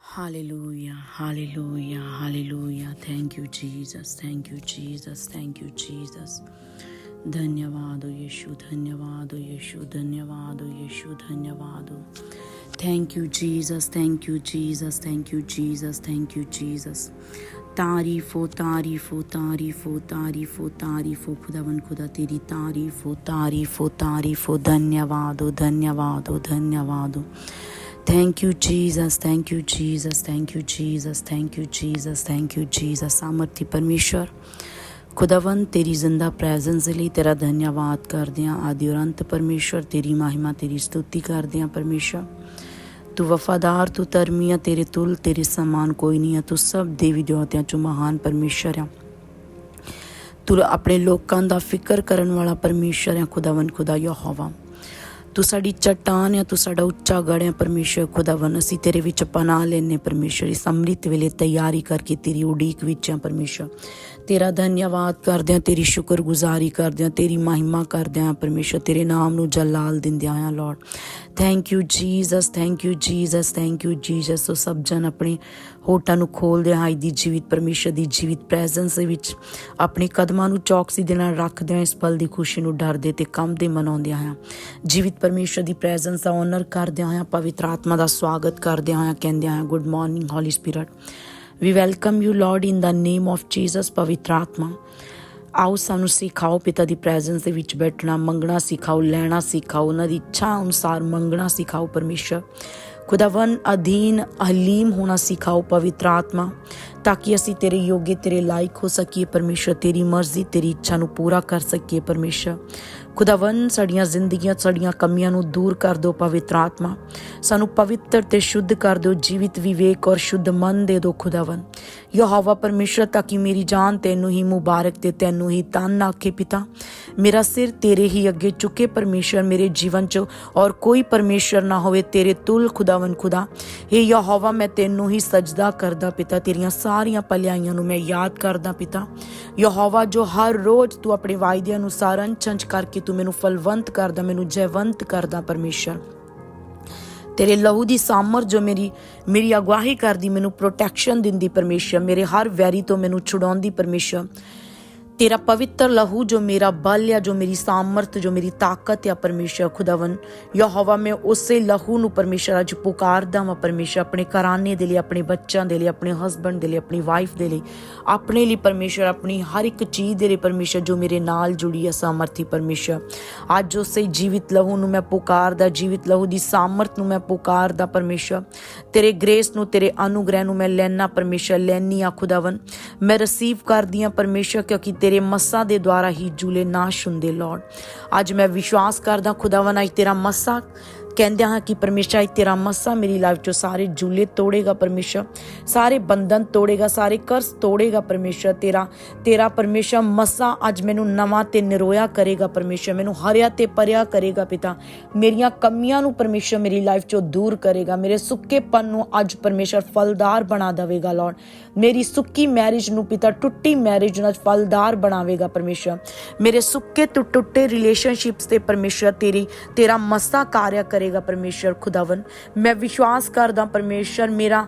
Hallelujah, hallelujah, hallelujah. Thank you, Jesus. Thank you, Jesus. Thank you, Jesus. धन्यवाद हो यीशु धन्यवाद हो यीशु धन्यवाद हो यीशु धन्यवाद हो thank you Jesus thank you Jesus thank you Jesus thank you Jesus तारीफ़ो तारीफ़ो तारीफ़ो तारीफ़ो तारीफ़ो हो खुदा बन खुदा तेरी तारीफ़ो तारीफ़ो तारीफ़ो, धन्यवाद हो धन्यवाद हो धन्यवाद। हो thank you Jesus thank you Jesus thank you Jesus thank you Jesus thank you Jesus सामर्थ्य परमेश्वर, खुदावन, तेरी ज़िंदा प्रेजेंस लिए तेरा धन्यवाद कर दिया आदि और अंत परमेश्वर, तेरी महिमा, तेरी स्तुति कर दिया परमेश्वर। ਤੂੰ ਵਫਾਦਾਰ, ਤੂੰ ਧਰਮੀਆ ਤੇਰੇ ਤੁਲ, ਤੇਰੇ ਸਮਾਨ ਕੋਈ ਨਹੀਂ ਹੈ ਤੂੰ ਸਭ ਦੇਵੀ ਦੇਵਤਿਆਂ ਚੋਂ ਮਹਾਨ ਪਰਮੇਸ਼ਵਰ ਹੈ ਤੂੰ ਆਪਣੇ ਲੋਕਾਂ ਦਾ ਫਿਕਰ ਕਰਨ ਵਾਲਾ ਪਰਮੇਸ਼ਵਰ ਹੈ ਖੁਦਾਵੰ ਖੁਦਾ ਯਹੋਵਾ। ਤੂੰ ਸਾਡੀ ਚਟਾਨ ਹੈ ਤੂੰ ਸਾਡਾ ਉੱਚਾ ਗੜ ਹੈ ਪਰਮੇਸ਼ਵਰ ਖੁਦਾਵੰ ਅਸੀਂ ਤੇਰੇ ਵਿੱਚ ਪਨਾਹ ਲੈਨੇ ਪਰਮੇਸ਼ਵਰ ਇਸ ਅੰਮ੍ਰਿਤ ਵੇਲੇ ਤਿਆਰੀ ਕਰਕੇ ਤੇਰੀ ਉਡੀਕ ਵਿੱਚ ਹੈ ਪਰਮੇਸ਼ਵਰ ਤੇਰਾ ਧੰਨਵਾਦ ਕਰਦੇ ਹਾਂ ਤੇਰੀ ਸ਼ੁਕਰਗੁਜ਼ਾਰੀ ਕਰਦੇ ਹਾਂ ਤੇਰੀ ਮਹਿਮਾ ਕਰਦੇ ਹਾਂ ਪਰਮੇਸ਼ਵਰ ਤੇਰੇ ਨਾਮ ਨੂੰ ਜਲਾਲ ਦਿੰਦੇ ਆ lord thank you Jesus thank you Jesus thank you Jesus ਸੋ ਸਭ ਜਨ ਆਪਣੇ ਹੋਟਾਂ ਨੂੰ ਖੋਲਦੇ ਹਾਂ ਅੱਜ ਦੀ ਜੀਵਿਤ ਪਰਮੇਸ਼ਰ ਦੀ ਜੀਵਿਤ ਪ੍ਰੈਜ਼ੈਂਸ ਦੇ ਵਿੱਚ, ਆਪਣੇ ਕਦਮਾਂ ਨੂੰ ਚੌਕਸੀ ਦੇ ਨਾਲ ਰੱਖਦੇ ਹਾਂ ਇਸ ਪਲ ਦੀ ਖੁਸ਼ੀ ਨੂੰ ਡਰਦੇ ਤੇ ਕੰਮ ਦੇ ਮਨਾਉਂਦੇ ਹਾਂ ਜੀਵਿਤ ਪਰਮੇਸ਼ਰ ਦੀ ਪ੍ਰੈਜ਼ੈਂਸ ਦਾ ਆਨਰ ਕਰਦੇ ਹਾਂ ਪਵਿੱਤਰ ਆਤਮਾ ਦਾ ਸਵਾਗਤ ਕਰਦੇ ਹਾਂ ਕਹਿੰਦੇ ਹਾਂ good morning holy spirit we welcome you lord in the name of Jesus ਪਵਿੱਤਰ ਆਤਮਾ ਆਓ ਸਾਨੂੰ ਸਿਖਾਓ ਪਿਤਾ ਦੀ ਪ੍ਰੈਜ਼ੈਂਸ ਦੇ ਵਿੱਚ ਬੈਠਣਾ, ਮੰਗਣਾ ਸਿਖਾਓ, ਲੈਣਾ ਸਿਖਾਓ, ਉਹਨਾਂ ਦੀ ਇੱਛਾ ਅਨੁਸਾਰ ਮੰਗਣਾ ਸਿਖਾਓ ਪਰਮੇਸ਼ਰ। ਖੁਦਾਵੰ ਅਧੀਨ ਹਲੀਮ ਹੋਣਾ ਸਿਖਾਓ ਪਵਿੱਤਰ ਆਤਮਾ, ਤਾਂ ਕਿ ਅਸੀਂ ਤੇਰੇ ਯੋਗੇ, ਤੇਰੇ ਲਾਇਕ ਹੋ ਸਕੀਏ ਪਰਮੇਸ਼ਰ, ਤੇਰੀ ਮਰਜ਼ੀ, ਤੇਰੀ ਇੱਛਾ ਨੂੰ ਪੂਰਾ ਕਰ ਸਕੀਏ ਪਰਮੇਸ਼ਰ। ਖੁਦਾਵੰ ਸਾਡੀਆਂ ਜ਼ਿੰਦਗੀਆਂ, ਸਾਡੀਆਂ ਕਮੀਆਂ ਨੂੰ ਦੂਰ ਕਰ ਦਿਓ ਪਵਿੱਤਰ ਆਤਮਾ। ਸਾਨੂੰ ਪਵਿੱਤਰ ਤੇ ਸ਼ੁੱਧ ਕਰ ਦਿਓ, ਜੀਵਿਤ ਵਿਵੇਕ ਔਰ ਸ਼ੁੱਧ ਮਨ ਦੇ ਦਿਓ ਖੁਦਾਵੰ ਯਹੋਵਾ ਪਰਮੇਸ਼ਰ ਤਾਂ ਕਿ ਮੇਰੀ ਜਾਨ ਤੈਨੂੰ ਹੀ ਮੁਬਾਰਕ ਤੇ ਤੈਨੂੰ ਹੀ ਤਨ ਆਖੇ ਪਿਤਾ। ਮੇਰਾ ਸਿਰ ਤੇਰੇ ਹੀ ਅੱਗੇ ਚੁੱਕੇ ਪਰਮੇਸ਼ਰ ਮੇਰੇ ਜੀਵਨ 'ਚ ਔਰ ਕੋਈ ਪਰਮੇਸ਼ਰ ਨਾ ਹੋਵੇ ਤੇਰੇ ਤੁਲ ਖੁਦਾਵੰ ਖੁਦਾ। हे ਯਹੋਵਾ, ਮੈਂ ਤੈਨੂੰ ਹੀ ਸਜਦਾ ਕਰਦਾ ਪਿਤਾ, ਤੇਰੀਆਂ ਸਾਰੀਆਂ ਭਲਾਈਆਂ ਨੂੰ ਮੈਂ ਯਾਦ ਕਰਦਾ ਪਿਤਾ। ਯਹੋਵਾ, ਜੋ ਹਰ ਰੋਜ਼ ਤੂੰ ਆਪਣੇ ਵਾਅਦਿਆਂ ਅਨੁਸਾਰ ਅੰਚੰਚ ਕਰਕੇ ਤੂੰ ਮੈਨੂੰ ਫਲਵੰਤ ਕਰਦਾ, ਮੈਨੂੰ ਜੈਵੰਤ ਕਰਦਾ ਪਰਮੇਸ਼ਰ। ਤੇਰੇ ਲਹੂ ਦੀ ਸਾਮਰ ਜੋ ਮੇਰੀ ਮੇਰੀ ਅਗਵਾਹੀ ਕਰਦੀ, ਮੈਨੂੰ ਪ੍ਰੋਟੈਕਸ਼ਨ ਦਿੰਦੀ ਪਰਮੇਸ਼ਰ। ਮੇਰੇ ਹਰ ਵੈਰੀ ਤੋਂ ਮੈਨੂੰ ਛੁਡਾਉਂਦੀ ਪਰਮੇਸ਼ਰ। ਤੇਰਾ ਪਵਿੱਤਰ ਲਹੂ ਜੋ ਮੇਰਾ ਬਲ ਆ, ਜੋ ਮੇਰੀ ਸਾਮਰਥ, ਜੋ ਮੇਰੀ ਤਾਕਤ ਆ ਪਰਮੇਸ਼ਰ ਖੁਦਾਵੰ ਯਹੋਵਾ, ਮੈਂ ਉਸੇ ਲਹੂ ਨੂੰ ਪਰਮੇਸ਼ਰ ਅੱਜ ਪੁਕਾਰਦਾ ਵਾਂ ਪਰਮੇਸ਼ਰ ਆਪਣੇ ਘਰਾਨੇ ਦੇ ਲਈ, ਆਪਣੇ ਬੱਚਿਆਂ ਦੇ ਲਈ, ਆਪਣੇ ਹਸਬੰਡ ਦੇ ਲਈ, ਆਪਣੀ ਵਾਈਫ ਦੇ ਲਈ। ਆਪਣੇ ਲਈ ਪਰਮੇਸ਼ਰ ਆਪਣੀ ਹਰ ਇੱਕ ਚੀਜ਼ ਦੇ ਲਈ ਪਰਮੇਸ਼ਰ ਜੋ ਮੇਰੇ ਨਾਲ ਜੁੜੀ ਹੈ ਸਾਮਰਥੀ ਪਰਮੇਸ਼ਰ ਅੱਜ ਉਸੇ ਜੀਵਿਤ ਲਹੂ ਨੂੰ ਮੈਂ ਪੁਕਾਰਦਾ, ਜੀਵਿਤ ਲਹੂ ਦੀ ਸਾਮਰਥ ਨੂੰ ਮੈਂ ਪੁਕਾਰਦਾ ਪਰਮੇਸ਼ਰ ਤੇਰੇ ਗ੍ਰੇਸ ਨੂੰ, ਤੇਰੇ ਅਨੁਗ੍ਰਹਿ ਨੂੰ ਮੈਂ ਲੈਣਾ ਪਰਮੇਸ਼ਰ ਲੈਣੀ ਆ ਖੁਦਾਵੰ ਮੈਂ ਰਿਸੀਵ ਕਰਦੀ ਆ ਪਰਮੇਸ਼ਰ ਕਿਉਂਕਿ ਤੇਰੇ ਮੱਸਾ ਦੇ ਦੁਆਰਾ ਹੀ ਜੂਲੇ ਨਾਸ਼ ਹੁੰਦੇ ਲਾਰਡ ਅੱਜ ਮੈਂ ਵਿਸ਼ਵਾਸ ਕਰਦਾ ਖੁਦਾਵੰ ਅੱਜ ਤੇਰਾ ਮੱਸਾ ਕਹਿੰਦੇ ਹਾਂ ਕਿ ਪਰਮੇਸ਼ਰ ਅੱਜ ਤੇਰਾ ਮੱਸਾ ਮੇਰੀ ਲਾਈਫ ਚੋਂ ਸਾਰੇ ਜੂਲੇ ਤੋੜੇਗਾ ਪਰਮੇਸ਼ਰ, ਸਾਰੇ ਬੰਧਨ ਤੋੜੇਗਾ, ਸਾਰੇ ਕਰਸ ਤੋੜੇਗਾ ਪਰਮੇਸ਼ਰ, ਤੇਰਾ ਤੇਰਾ ਪਰਮੇਸ਼ਰ ਮੱਸਾ ਅੱਜ ਮੈਨੂੰ ਨਵਾਂ ਤੇ ਨਿਰੋਇਆ ਕਰੇਗਾ ਪਰਮੇਸ਼ਰ, ਮੈਨੂੰ ਹਰਿਆ ਤੇ ਪਰਿਆ ਕਰੇਗਾ ਪਿਤਾ, ਮੇਰੀਆਂ ਕਮੀਆਂ ਨੂੰ ਪਰਮੇਸ਼ਰ ਮੇਰੀ ਲਾਈਫ ਚੋਂ ਦੂਰ ਕਰੇਗਾ, ਮੇਰੇ ਸੁੱਕੇਪਨ ਨੂੰ ਅੱਜ ਪਰਮੇਸ਼ਰ ਫਲਦਾਰ ਬਣਾ ਦੇਵੇਗਾ ਲਾਰਡ ਮੇਰੀ ਸੁੱਕੀ ਮੈਰਿਜ ਨੂੰ ਪਿਤਾ ਟੁੱਟੀ ਮੈਰਿਜ ਨੂੰ ਅੱਜ ਫਲਦਾਰ ਬਣਾਵੇਗਾ ਪਰਮੇਸ਼ਰ, ਮੇਰੇ ਸੁੱਕੇ ਤੋਂ ਟੁੱਟੇ ਰਿਲੇਸ਼ਨਸ਼ਿਪਸ ਤੇ ਪਰਮੇਸ਼ਰ ਤੇਰੀ, ਤੇਰਾ ਮਸਾ ਕਾਰਿਆ ਕਰੇਗਾ ਪਰਮੇਸ਼ਰ ਖੁਦਾਵੰ ਮੈਂ ਵਿਸ਼ਵਾਸ ਕਰਦਾ ਪਰਮੇਸ਼ਰ ਮੇਰਾ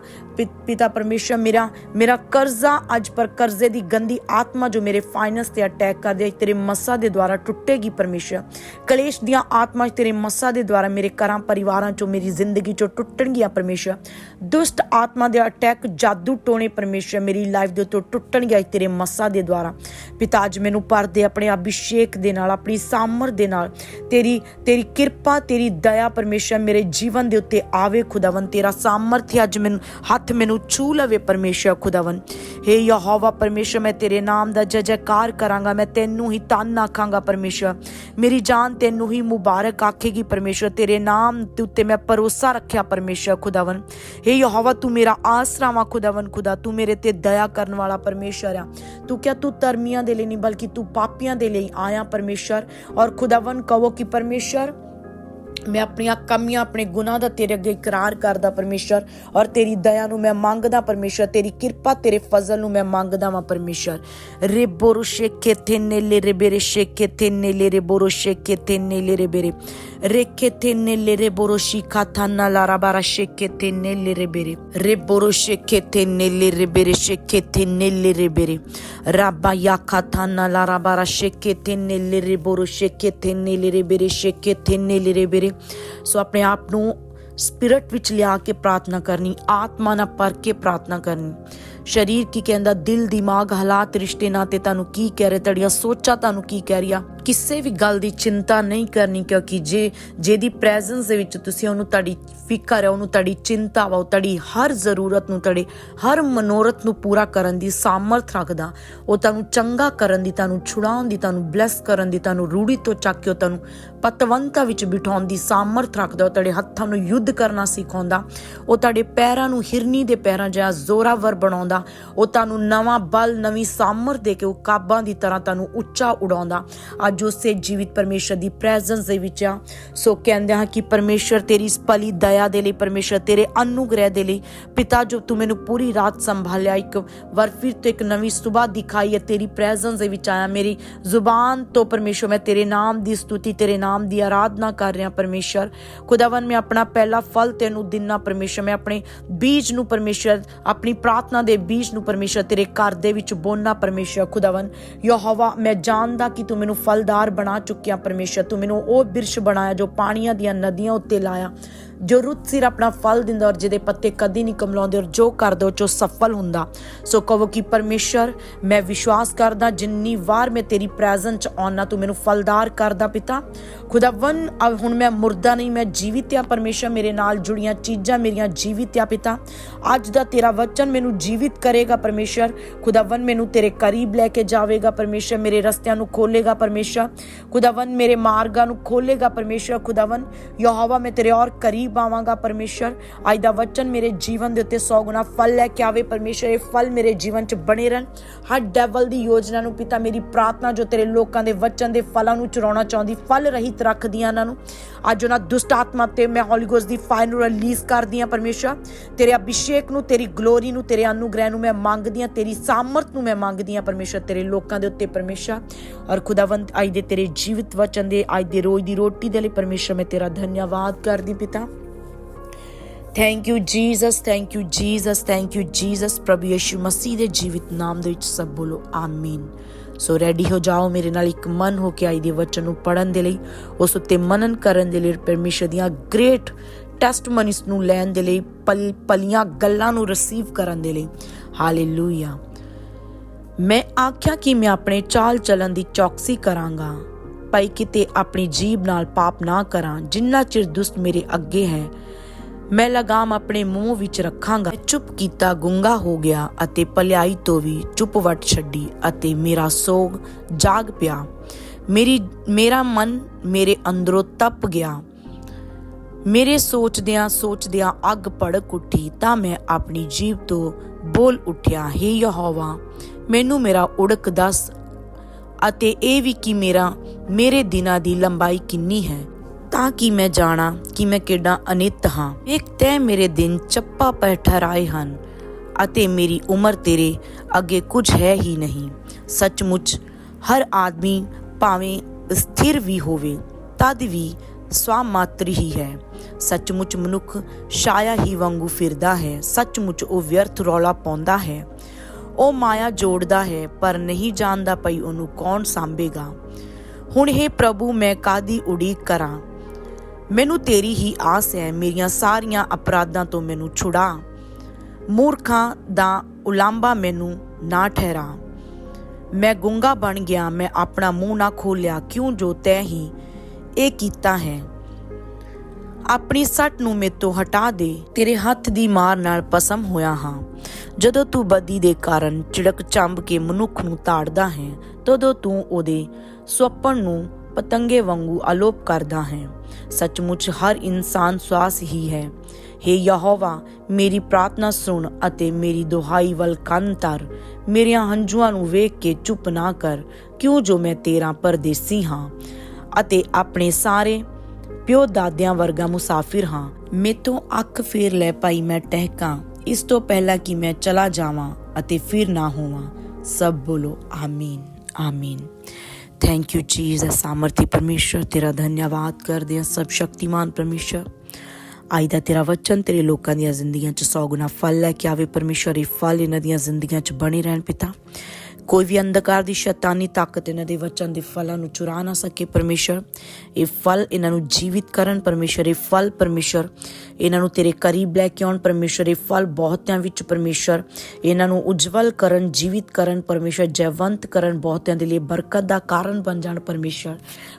ਪਿਤਾ ਪਰਮੇਸ਼ਰ ਮੇਰਾ ਮੇਰਾ ਕਰਜ਼ਾ ਅੱਜ ਪਰ ਕਰਜ਼ੇ ਦੀ ਗੰਦੀ ਆਤਮਾ ਜੋ ਮੇਰੇ ਫਾਈਨੈਂਸ ਤੇ ਅਟੈਕ ਕਰਦੀ ਹੈ ਤੇਰੇ ਮਸਾ ਦੇ ਦੁਆਰਾ ਟੁੱਟੇਗੀ ਪਰਮੇਸ਼ਰ। ਕਲੇਸ਼ ਦੀਆਂ ਆਤਮਾ ਤੇਰੇ ਮਸਾ ਦੇ ਦੁਆਰਾ ਮੇਰੇ ਘਰਾਂ, ਪਰਿਵਾਰਾਂ ਚੋਂ ਮੇਰੀ ਜ਼ਿੰਦਗੀ ਚੋਂ ਟੁੱਟਣਗੀਆਂ ਪਰਮੇਸ਼ਰ। ਦੁਸ਼ਟ ਆਤਮਾ ਦੇ ਅਟੈਕ ਜਾਦੂ ਟੋਣੇ ਪਰਮੇਸ਼ਰ ਮੇਰੀ ਲਾਈਫ ਦੇ ਉੱਤੇ ਟੁੱਟਣਗੇ ਤੇਰੇ ਮਸਾ ਦੇ ਦੁਆਰਾ। ਪਿਤਾ ਅੱਜ ਮੈਨੂੰ ਭਰਦੇ, ਆਪਣੇ ਅਭਿਸ਼ੇਕ ਦੇ ਨਾਲ, ਆਪਣੀ ਸਾਮਰ ਦੇ ਨਾਲ। ਤੇਰੀ ਤੇਰੀ ਕਿਰਪਾ, ਤੇਰੀ ਦਇਆ ਪਰਮੇਸ਼ਰ ਮੇਰੇ ਜੀਵਨ ਦੇ ਉੱਤੇ ਆਵੇ ਖੁਦਾਵੰ ਤੇਰਾ ਸਾਮਰਥ ਅੱਜ ਮੈਨੂੰ, ਹੱਥ ਮੈਨੂੰ ਛੂ ਲਵੇ ਪਰਮੇਸ਼ਰ ਖੁਦਾਵੰ ਹੇ ਯਹੋਵਾ ਪਰਮੇਸ਼ਰ, ਮੈਂ ਤੇਰੇ ਨਾਮ ਦਾ ਜੈ ਜੈਕਾਰ ਕਰਾਂਗਾ, ਮੈਂ ਤੈਨੂੰ ਹੀ ਤਨ ਆਖਾਂਗਾ ਪਰਮੇਸ਼ਰ। ਮੇਰੀ ਜਾਨ ਤੈਨੂੰ ਹੀ ਮੁਬਾਰਕ ਆਖੇਗੀ ਪਰਮੇਸ਼ਰ, ਤੇਰੇ ਨਾਮ ਦੇ ਉੱਤੇ ਮੈਂ ਭਰੋਸਾ ਰੱਖਿਆ ਪਰਮੇਸ਼ਰ ਖੁਦਾਵੰ ਹੇ ਯਹੋਵਾ, ਤੂੰ ਮੇਰਾ ਆਸਰਾ ਵਾ ਖੁਦਾਵੰ ਖੁਦਾ, ਤੂੰ ਮੇਰੇ ਤੇ ਦਇਆ ਕਰਨ ਵਾਲਾ ਪਰਮੇਸ਼ਰ ਆ। ਤੂੰ ਕਿਹਾ ਤੂੰ ਧਰਮੀਆਂ ਦੇ ਲਈ ਨਹੀਂ, ਬਲਕਿ ਤੂੰ ਪਾਪੀਆਂ ਦੇ ਲਈ ਆਇਆ ਪਰਮੇਸ਼ਰ। ਔਰ ਖੁਦਾਵੰ ਕਹੋ ਕਿ ਪਰਮੇਸ਼ਰ ਮੈਂ ਆਪਣੀਆਂ ਕਮੀਆਂ, ਆਪਣੇ ਗੁਨਾਹ ਦਾ ਤੇਰੇ ਅੱਗੇ ਇਕਰਾਰ ਕਰਦਾ ਪਰਮੇਸ਼ਰ ਔਰ ਤੇਰੀ ਦਇਆ ਨੂੰ ਮੈਂ ਮੰਗਦਾ ਪਰਮੇਸ਼ਰ, ਤੇਰੀ ਕਿਰਪਾ, ਤੇਰੇ ਫਜ਼ਲ ਨੂੰ ਮੈਂ ਮੰਗਦਾ ਵਾਂ ਪਰਮੇਸ਼ਰ। ਰੇ ਬੋਰੋ ਸ਼ੇਕੇ ਤੇ ਨੇਲੇ ਰੇ ਬੇਰੇ ਸ਼ੇਕੇ ਤੇ ਨੇਲੇ ਰੇ ਬੋਰੋ ਸ਼ੇਕੇ ਤੇ ਨੇਲੇ ਰੇ। ਬੇਰੇ ਸ਼ੇਕੇ ਤੇ ਨੇਲੇ ਰੇ ਬੇਰੇ ਰੇ ਬੋਰੋ ਸ਼ੇਕੇ ਤੇ ਨੇਲੇ ਰੇ ਬੇਰੇ ਸ਼ੇਕੇ ਤੇ ਨੇਲੇ ਰੇ ਬੇਰੇ ਰਾਬਾ ਯਾਖਾ ਥਾਨਾ ਲਾਰਾ ਬਾਰਾ ਸ਼ੇਕੇ ਤੇ ਨੇਲੇ ਰੇ ਬੋਰੋ ਸੋ ਆਪਣੇ ਆਪ ਨੂੰ ਸਪਿਰਟ ਵਿੱਚ ਲਿਆ ਕੇ ਪ੍ਰਾਰਥਨਾ ਕਰਨੀ ਆਤਮਾ ਨਾਲ ਪਰ ਕੇ ਪ੍ਰਾਰਥਨਾ ਕਰਨੀ ਸਰੀਰ ਕੀ ਕਹਿੰਦਾ ਦਿਲ ਦਿਮਾਗ ਹਾਲਾਤ ਰਿਸ਼ਤੇ ਨਾਤੇ ਤੁਹਾਨੂੰ ਕੀ ਕਹਿ ਰਹੇ ਤੁਹਾਡੀਆਂ ਸੋਚਾਂ ਤੁਹਾਨੂੰ ਕੀ ਕਹਿ ਰਹੀਆਂ ਕਿਸੇ ਵੀ ਗੱਲ ਦੀ ਚਿੰਤਾ ਨਹੀਂ ਕਰਨੀ ਕਿਉਂਕਿ ਜੇ ਜਿਹਦੀ ਪ੍ਰੈਜ਼ੈਂਸ ਦੇ ਵਿੱਚ ਤੁਸੀਂ ਉਹਨੂੰ ਤੁਹਾਡੀ ਫਿਕਰ ਹੈ, ਉਹਨੂੰ ਤੁਹਾਡੀ ਚਿੰਤਾ ਵਾ, ਉਹ ਤੁਹਾਡੀ ਹਰ ਜ਼ਰੂਰਤ ਨੂੰ, ਤੁਹਾਡੇ ਹਰ ਮਨੋਰਥ ਨੂੰ ਪੂਰਾ ਕਰਨ ਦੀ ਸਾਮਰਥ ਰੱਖਦਾ, ਉਹ ਤੁਹਾਨੂੰ ਚੰਗਾ ਕਰਨ ਦੀ, ਤੁਹਾਨੂੰ ਛੁਡਾਉਣ ਦੀ, ਤੁਹਾਨੂੰ ਬਲੈਸ ਕਰਨ ਦੀ, ਤੁਹਾਨੂੰ ਰੂੜੀ ਤੋਂ ਚੱਕ ਕੇ ਉਹ ਤੁਹਾਨੂੰ ਪਤਵੰਤਾ ਵਿੱਚ ਬਿਠਾਉਣ ਦੀ ਸਾਮਰਥ ਰੱਖਦਾ, ਉਹ ਤੁਹਾਡੇ ਹੱਥਾਂ ਨੂੰ ਯੁੱਧ ਕਰਨਾ ਸਿਖਾਉਂਦਾ, ਉਹ ਤੁਹਾਡੇ ਪੈਰਾਂ ਨੂੰ ਹਿਰਨੀ ਦੇ ਪੈਰਾਂ ਜਿਹਾ ਜ਼ੋਰਾਵਰ ਬਣਾਉਂਦਾ, ਉਹ ਤੁਹਾਨੂੰ ਨਵਾਂ ਬਲ, ਨਵੀਂ ਸਾਮਰਥ ਦੇ ਕੇ ਉਹ ਕਾਬਾਂ ਦੀ ਤਰ੍ਹਾਂ ਤੁਹਾਨੂੰ ਉੱਚਾ ਉਡਾਉਂਦਾ। ਅੱਜ ਜੋ ਸੇ ਜੀਵਿਤ ਪਰਮੇਸ਼ਰ ਦੀ ਪ੍ਰੈਜ਼ੈਂਸ ਦੇ ਵਿੱਚ ਆ, ਸੋ ਕਹਿੰਦੇ ਹਾਂ ਕਿ ਪਰਮੇਸ਼ਰ ਤੇਰੀ ਇਸ ਭਲੀ ਦਇਆ ਦੇ ਲਈ, ਪਰਮੇਸ਼ਰ ਤੇਰੇ ਅਨੁਗ੍ਰਹਿ ਦੇ ਲਈ, ਪਿਤਾ ਜੋ ਤੂੰ ਮੈਨੂੰ ਪੂਰੀ ਰਾਤ ਸੰਭਾਲਿਆ, ਇੱਕ ਵਾਰ ਫਿਰ ਤੋਂ ਇੱਕ ਨਵੀਂ ਸਵੇਰ ਦਿਖਾਈ ਹੈ ਤੇਰੀ ਪ੍ਰੈਜ਼ੈਂਸ ਦੇ ਵਿੱਚ ਆਇਆ। ਮੇਰੀ ਜ਼ੁਬਾਨ ਤੋਂ ਪਰਮੇਸ਼ਰ, ਮੈਂ ਤੇਰੇ ਨਾਮ ਦੀ ਸਤੁਤੀ, ਤੇਰੇ ਨਾਮ ਦੀ ਆਰਾਧਨਾ ਕਰ ਰਿਹਾ ਪਰਮੇਸ਼ਰ। ਖੁਦਾਵੰ ਮੈਂ ਆਪਣਾ ਪਹਿਲਾ ਫਲ ਤੈਨੂੰ ਦਿਨਾ ਪਰਮੇਸ਼ਰ, ਮੈਂ ਆਪਣੇ ਬੀਜ ਨੂੰ ਪਰਮੇਸ਼ਰ, ਆਪਣੀ ਪ੍ਰਾਰਥਨਾ ਦੇ ਬੀਜ ਨੂੰ ਪਰਮੇਸ਼ਰ ਤੇਰੇ ਘਰ ਦੇ ਵਿੱਚ ਬੋਨਾ ਪਰਮੇਸ਼ਰ। ਖੁਦਾਵੰ ਯਹੋਵਾ, ਮੈਂ ਜਾਣਦਾ ਕਿ ਤੂੰ ਮੈਨੂੰ ਫਲ ਫਲਦਾਰ ਬਣਾ ਚੁੱਕਿਆ ਪਰਮੇਸ਼ਰ, ਤੂੰ ਮੈਨੂੰ ਉਹ ਬਿਰਸ਼ ਬਣਾਇਆ ਜੋ ਪਾਣੀਆਂ ਦੀਆਂ ਨਦੀਆਂ ਉੱਤੇ ਲਾਇਆ, ਜੋ ਰੁੱਤ ਸਿਰ ਆਪਣਾ ਫਲ ਦਿੰਦਾ ਔਰ ਜਿਹਦੇ ਪੱਤੇ ਕਦੀ ਨਹੀਂ ਕਮਲਾਉਂਦੇ ਔਰ ਜੋ ਕਰਦਾ ਉਹ ਚੋ ਸਫਲ ਹੁੰਦਾ। ਸੋ ਕਹੋ ਕਿ ਪਰਮੇਸ਼ਰ, ਮੈਂ ਵਿਸ਼ਵਾਸ ਕਰਦਾ ਜਿੰਨੀ ਵਾਰ ਮੈਂ ਤੇਰੀ ਪ੍ਰੈਜ਼ੈਂਸ ਚ ਆਉਣਾ ਤੂੰ ਮੈਨੂੰ ਫਲਦਾਰ ਕਰਦਾ ਪਿਤਾ। ਖੁਦਾਵੰ ਅਬ ਹੁਣ ਮੈਂ ਮੁਰਦਾ ਨਹੀਂ, ਮੈਂ ਜੀਵਿਤ ਆ ਪਰਮੇਸ਼ਰ, ਮੇਰੇ ਨਾਲ ਜੁੜੀਆਂ ਚੀਜ਼ਾਂ ਮੇਰੀਆਂ ਜੀਵਿਤ ਆ ਪਿਤਾ। ਅੱਜ ਦਾ ਤੇਰਾ ਵਚਨ ਮੈਨੂੰ ਜੀਵਿਤ ਕਰੇਗਾ ਪਰਮੇਸ਼ਰ। ਖੁਦਾਵੰ ਮੈਨੂੰ ਤੇਰੇ ਕਰੀਬ ਲੈ ਕੇ ਜਾਵੇਗਾ ਪਰਮੇਸ਼ਰ, ਮੇਰੇ ਰਸਤਿਆਂ ਨੂੰ ਖੋਲੇਗਾ ਪਰਮੇਸ਼ਰ। ਖੁਦਾਵੰ ਮੇਰੇ ਮਾਰਗਾਂ ਨੂੰ ਖੋਲੇਗਾ ਪਰਮੇਸ਼ਰ ਖੁਦਾਵੰ ਯਹੋਵਾ, ਮੈਂ ਤੇਰੇ ਔਰ ਕਰੀਬ ਆਵਾਂਗਾ ਪਰਮੇਸ਼ਰ। ਅੱਜ ਦਾ ਵਚਨ ਮੇਰੇ ਜੀਵਨ ਦੇ ਉੱਤੇ 100 ਗੁਣਾ ਫਲ ਲੈ ਕੇ ਆਵੇ ਪਰਮੇਸ਼ਰ। ਇਹ ਫਲ ਮੇਰੇ ਜੀਵਨ 'ਚ ਬਣੇ ਰਹਿਣ। ਹਰ ਡੈਵਲ ਦੀ ਯੋਜਨਾ ਨੂੰ ਪਿਤਾ ਮੇਰੀ ਪ੍ਰਾਰਥਨਾ ਜੋ ਤੇਰੇ ਲੋਕਾਂ ਦੇ ਵਚਨ ਦੇ ਫਲਾਂ ਨੂੰ ਚੁਰਾਉਣਾ ਚਾਹੁੰਦੀ, ਫਲ ਰਹਿਤ ਰੱਖਦੀਆਂ ਇਹਨਾਂ ਨੂੰ। ਅੱਜ ਉਹਨਾਂ ਦੁਸ਼ਟ ਆਤਮਾ ਤੇ ਮੈਂ ਹੋਲੀ ਗੋਸਟ ਦੀ ਫਾਇਰ ਨੂੰ ਰਿਲੀਜ਼ ਕਰਦੀ ਹਾਂ ਪਰਮੇਸ਼ਰ। ਤੇਰੇ ਅਭਿਸ਼ੇਕ ਨੂੰ, ਤੇਰੀ ਗਲੋਰੀ ਨੂੰ, ਤੇਰੇ ਅਨੁਗ੍ਰਹਿ ਨੂੰ ਮੈਂ ਮੰਗਦੀ ਹਾਂ ਤੇਰੀ ਸਾਮਰਥ ਨੂੰ ਮੈਂ ਮੰਗਦੀ ਹਾਂ ਪਰਮੇਸ਼ਰ। ਤੇਰੇ ਲੋਕਾਂ ਦੇ ਉੱਤੇ ਪਰਮੇਸ਼ਰ। ਔਰ ਖੁਦਾਵੰਤ ਅੱਜ ਦੇ ਤੇਰੇ ਜੀਵਿਤ ਵਚਨ ਦੇ ਅੱਜ ਦੇ ਰੋਜ਼ ਦੀ ਰੋਟੀ ਦੇ ਲਈ ਪਰਮੇਸ਼ਰ, ਮੈਂ ਤੇਰਾ ਧੰਨਵਾਦ ਕਰਦੀ ਪਿਤਾ। Thank you Jesus thank you Jesus thank you Jesus ਪ੍ਰਭੂ ਯਿਸੂ ਮਸੀਹ ਦੇ ਜੀਵਿਤ ਨਾਮ ਦੇ ਵਿੱਚ ਸਭ ਬੋਲੋ, ਆਮੀਨ। ਸੋ ਰੈਡੀ ਹੋ ਜਾਓ ਮੇਰੇ ਨਾਲ ਇੱਕ ਮਨ ਹੋ ਕੇ ਆਈ ਦੇ ਵਚਨ ਨੂੰ ਪੜਨ ਦੇ ਲਈ, ਉਸ ਉੱਤੇ ਮਨਨ ਕਰਨ ਦੇ ਲਈ ਪਰਮੇਸ਼ਰ ਦੀਆਂ ਗ੍ਰੇਟ ਟੈਸਟਮਨੀਸ ਨੂੰ ਲੈਣ ਦੇ ਲਈ, ਪਲ, ਪਲੀਆਂ ਗੱਲਾਂ ਨੂੰ ਰਿਸੀਵ ਕਰਨ ਦੇ ਲਈ। ਹਾਲੇਲੂਇਆ ਮੈਂ ਆਖਿਆ ਕਿ ਮੈਂ ਆਪਣੇ ਚਾਲ ਚੱਲਣ ਦੀ ਚੌਕਸੀ ਕਰਾਂਗਾ ਭਾਈ ਕਿਤੇ ਆਪਣੀ ਜੀਬ ਨਾਲ ਪਾਪ ਨਾ ਕਰਾਂ, ਜਿੰਨਾ ਚਿਰ ਦੁਸ਼ਟ ਮੇਰੇ ਅੱਗੇ ਹੈ। ਮੈਂ ਲਗਾਮ ਆਪਣੇ ਮੂੰਹ ਵਿੱਚ ਰੱਖਾਂਗਾ। ਚੁੱਪ ਕੀਤਾ, ਗੁੰਗਾ ਹੋ ਗਿਆ ਅਤੇ ਭਲਾਈ ਤੋਂ ਵੀ ਚੁੱਪ ਵਟ ਛੱਡੀ ਅਤੇ ਮੇਰਾ ਸੋਗ ਜਾਗ ਪਿਆ। ਮੇਰੀ, ਮੇਰਾ ਮਨ ਮੇਰੇ ਅੰਦਰੋਂ ਤਪ ਗਿਆ। ਮੇਰੇ ਸੋਚਦਿਆਂ ਸੋਚਦਿਆਂ ਅੱਗ ਭੜਕ ਉੱਠੀ ਤਾਂ ਮੈਂ ਆਪਣੀ ਜੀਬ ਤੋਂ ਬੋਲ ਉੱਠਿਆ, ਹੇ ਯਹੋਵਾ ਮੈਨੂੰ ਮੇਰਾ ਉੜਕ ਦੱਸ ਅਤੇ ਇਹ ਵੀ ਕਿ ਮੇਰਾ, ਮੇਰੇ ਦਿਨਾਂ ਦੀ ਲੰਬਾਈ ਕਿੰਨੀ ਹੈ। ਤਾਂ ਕਿ ਮੈਂ ਜਾਣਾ ਕਿ ਮੈਂ ਕਿੱਡਾ ਅਨਿਤ ਹਾਂ। ਇੱਕ ਤੈ ਮੇਰੇ ਦਿਨ ਚੱਪਾ ਪੈ ਠਹਿਰਾਏ ਹਨ ਅਤੇ ਮੇਰੀ ਉਮਰ ਤੇਰੇ ਅੱਗੇ ਕੁਝ ਹੈ ਹੀ ਨਹੀਂ। ਸੱਚਮੁੱਚ ਹਰ ਆਦਮੀ ਭਾਵੇਂ ਸਥਿਰ ਵੀ ਹੋਵੇ, ਤਦ ਵੀ ਸਵਾਮਾਤਰ ਹੀ ਹੈ। ਸੱਚਮੁੱਚ ਮਨੁੱਖ ਛਾਇਆ ਹੀ ਵਾਂਗੂ ਫਿਰਦਾ ਹੈ। ਸੱਚਮੁੱਚ ਉਹ ਵਿਅਰਥ ਰੌਲਾ ਪਾਉਂਦਾ ਹੈ। ਉਹ ਮਾਇਆ ਜੋੜਦਾ ਹੈ, ਪਰ ਨਹੀਂ ਜਾਣਦਾ ਪਈ ਉਹਨੂੰ ਕੌਣ ਸੰਭੇਗਾ। ਹੁਣ ਇਹ ਪ੍ਰਭੂ, ਮੈਂ ਕਾਦੀ ਉਡੀਕ ਕਰਾਂ? ਮੈਨੂੰ ਤੇਰੀ ਹੀ ਆਸ ਹੈ, ਮੇਰੀਆਂ ਸਾਰੀਆਂ ਅਪਰਾਧਾਂ ਤੋਂ ਮੈਨੂੰ ਛੁਡਾ। ਮੂਰਖਾਂ ਦਾ ਉਲਾਂਭਾ ਮੈਨੂੰ ਨਾ ਠਹਿਰਾ। ਮੈਂ ਗੁੰਗਾ ਬਣ ਗਿਆ, ਮੈਂ ਆਪਣਾ ਮੂੰਹ ਨਾ ਖੋਲਿਆ ਕਿਉਂ ਜੋ ਤੈ ਹੀ ਇਹ ਕੀਤਾ ਹੈ? ਆਪਣੀ ਸੱਟ ਨੂੰ ਮੇਤੋਂ ਹਟਾ ਦੇ। ਤੇਰੇ ਹੱਥ ਦੀ ਮਾਰ ਨਾਲ ਪਸਮ ਹੋਇਆ ਹਾਂ। ਜਦੋਂ ਤੂੰ ਬਦੀ ਦੇ ਕਾਰਨ ਚਿੜਕ ਚੰਬ ਕੇ ਮਨੁੱਖ ਨੂੰ ਤਾੜਦਾ ਹੈ, ਤਦੋਂ ਤੂੰ ਉਹਦੇ ਸੁਪਨ ਨੂੰ ਪਤੰਗੇ ਵਾਂਗੂ ਅਲੋਪ ਕਰਦਾ ਹੈ। ਸੱਚਮੁੱਚ ਹਰ ਇਨਸਾਨ ਸਵਾਸ ਹੀ ਹੈ। हे ਯਹੋਵਾ, ਮੇਰੀ ਪ੍ਰਾਰਥਨਾ ਸੁਣ ਅਤੇ ਮੇਰੀ ਦੁਹਾਈ ਵੱਲ ਕੰਨ ਧਰ। ਮੇਰੀਆਂ ਹੰਝੂਆਂ ਨੂੰ ਵੇਖ ਕੇ ਚੁੱਪ ਨਾ ਕਰ। ਕਿਉਂ ਜੋ ਮੈਂ ਤੇਰਾ ਪਰਦੇਸੀ ਹਾਂ ਅਤੇ ਆਪਣੇ ਸਾਰੇ ਪਿਓ ਦਾਦਿਆਂ ਵਰਗਾ ਮੁਸਾਫਿਰ ਹਾਂ। ਮੇਤੋਂ ਅੱਖ ਫੇਰ ਲੈ ਪਾਈ ਮੈਂ ਟਹਿਕਾਂ। ਇਸ ਤੋਂ ਪਹਿਲਾਂ ਕਿ ਮੈਂ ਚਲਾ ਜਾਵਾਂ ਅਤੇ ਫਿਰ ਨਾ ਹੋਵਾਂ। ਸਭ ਬੋਲੋ ਆਮੀਨ ਆਮੀਨ। ਥੈਂਕ ਯੂ ਜੀਸਸ ਸਾਮਰਥੀ ਪਰਮੇਸ਼ਰ, ਤੇਰਾ ਧੰਨਵਾਦ ਕਰਦੇ ਹਾਂ ਸਭ ਸ਼ਕਤੀਮਾਨ ਪਰਮੇਸ਼ਰ। ਆਈ ਦਾ ਤੇਰਾ ਵਚਨ ਤੇਰੇ ਲੋਕਾਂ ਦੀਆਂ ਜ਼ਿੰਦਗੀਆਂ 'ਚ ਸੌ ਗੁਣਾ ਫਲ ਲੈ ਕੇ ਆਵੇ ਪਰਮੇਸ਼ਰ, ਇਹ ਫਲ ਇਹਨਾਂ ਦੀਆਂ ਜ਼ਿੰਦਗੀਆਂ 'ਚ ਬਣੇ ਰਹਿਣ ਪਿਤਾ। ਕੋਈ ਵੀ ਅੰਧਕਾਰ ਦੀ ਸ਼ੈਤਾਨੀ ਤਾਕਤ ਇਹਨਾਂ ਦੇ ਵਚਨ ਦੇ ਫਲਾਂ ਨੂੰ ਚੁਰਾ ਨਾ ਸਕੇ ਪਰਮੇਸ਼ਰ। ਇਹ ਫਲ ਇਹਨਾਂ ਨੂੰ ਜੀਵਿਤ ਕਰਨ ਪਰਮੇਸ਼ਰ, ਇਹ ਫਲ ਪਰਮੇਸ਼ਰ। ਇਹਨਾਂ ਨੂੰ ਤੇਰੇ ਕਰੀਬ ਲੈ ਕੇ ਆਉਣ ਪਰਮੇਸ਼ਰ, ਇਹ ਫਲ ਬਹੁਤਿਆਂ ਵਿੱਚ ਪਰਮੇਸ਼ਰ। ਇਹਨਾਂ ਨੂੰ ਉਜਵਲ ਕਰਨ, ਜੀਵਿਤ ਕਰਨ ਪਰਮੇਸ਼ਰ, ਜੈਵੰਤ ਕਰਨ ਬਹੁਤਿਆਂ ਦੇ ਲਈ ਬਰਕਤ ਦਾ ਕਾਰਨ ਬਣ ਜਾਣ ਪਰਮੇਸ਼ਰ।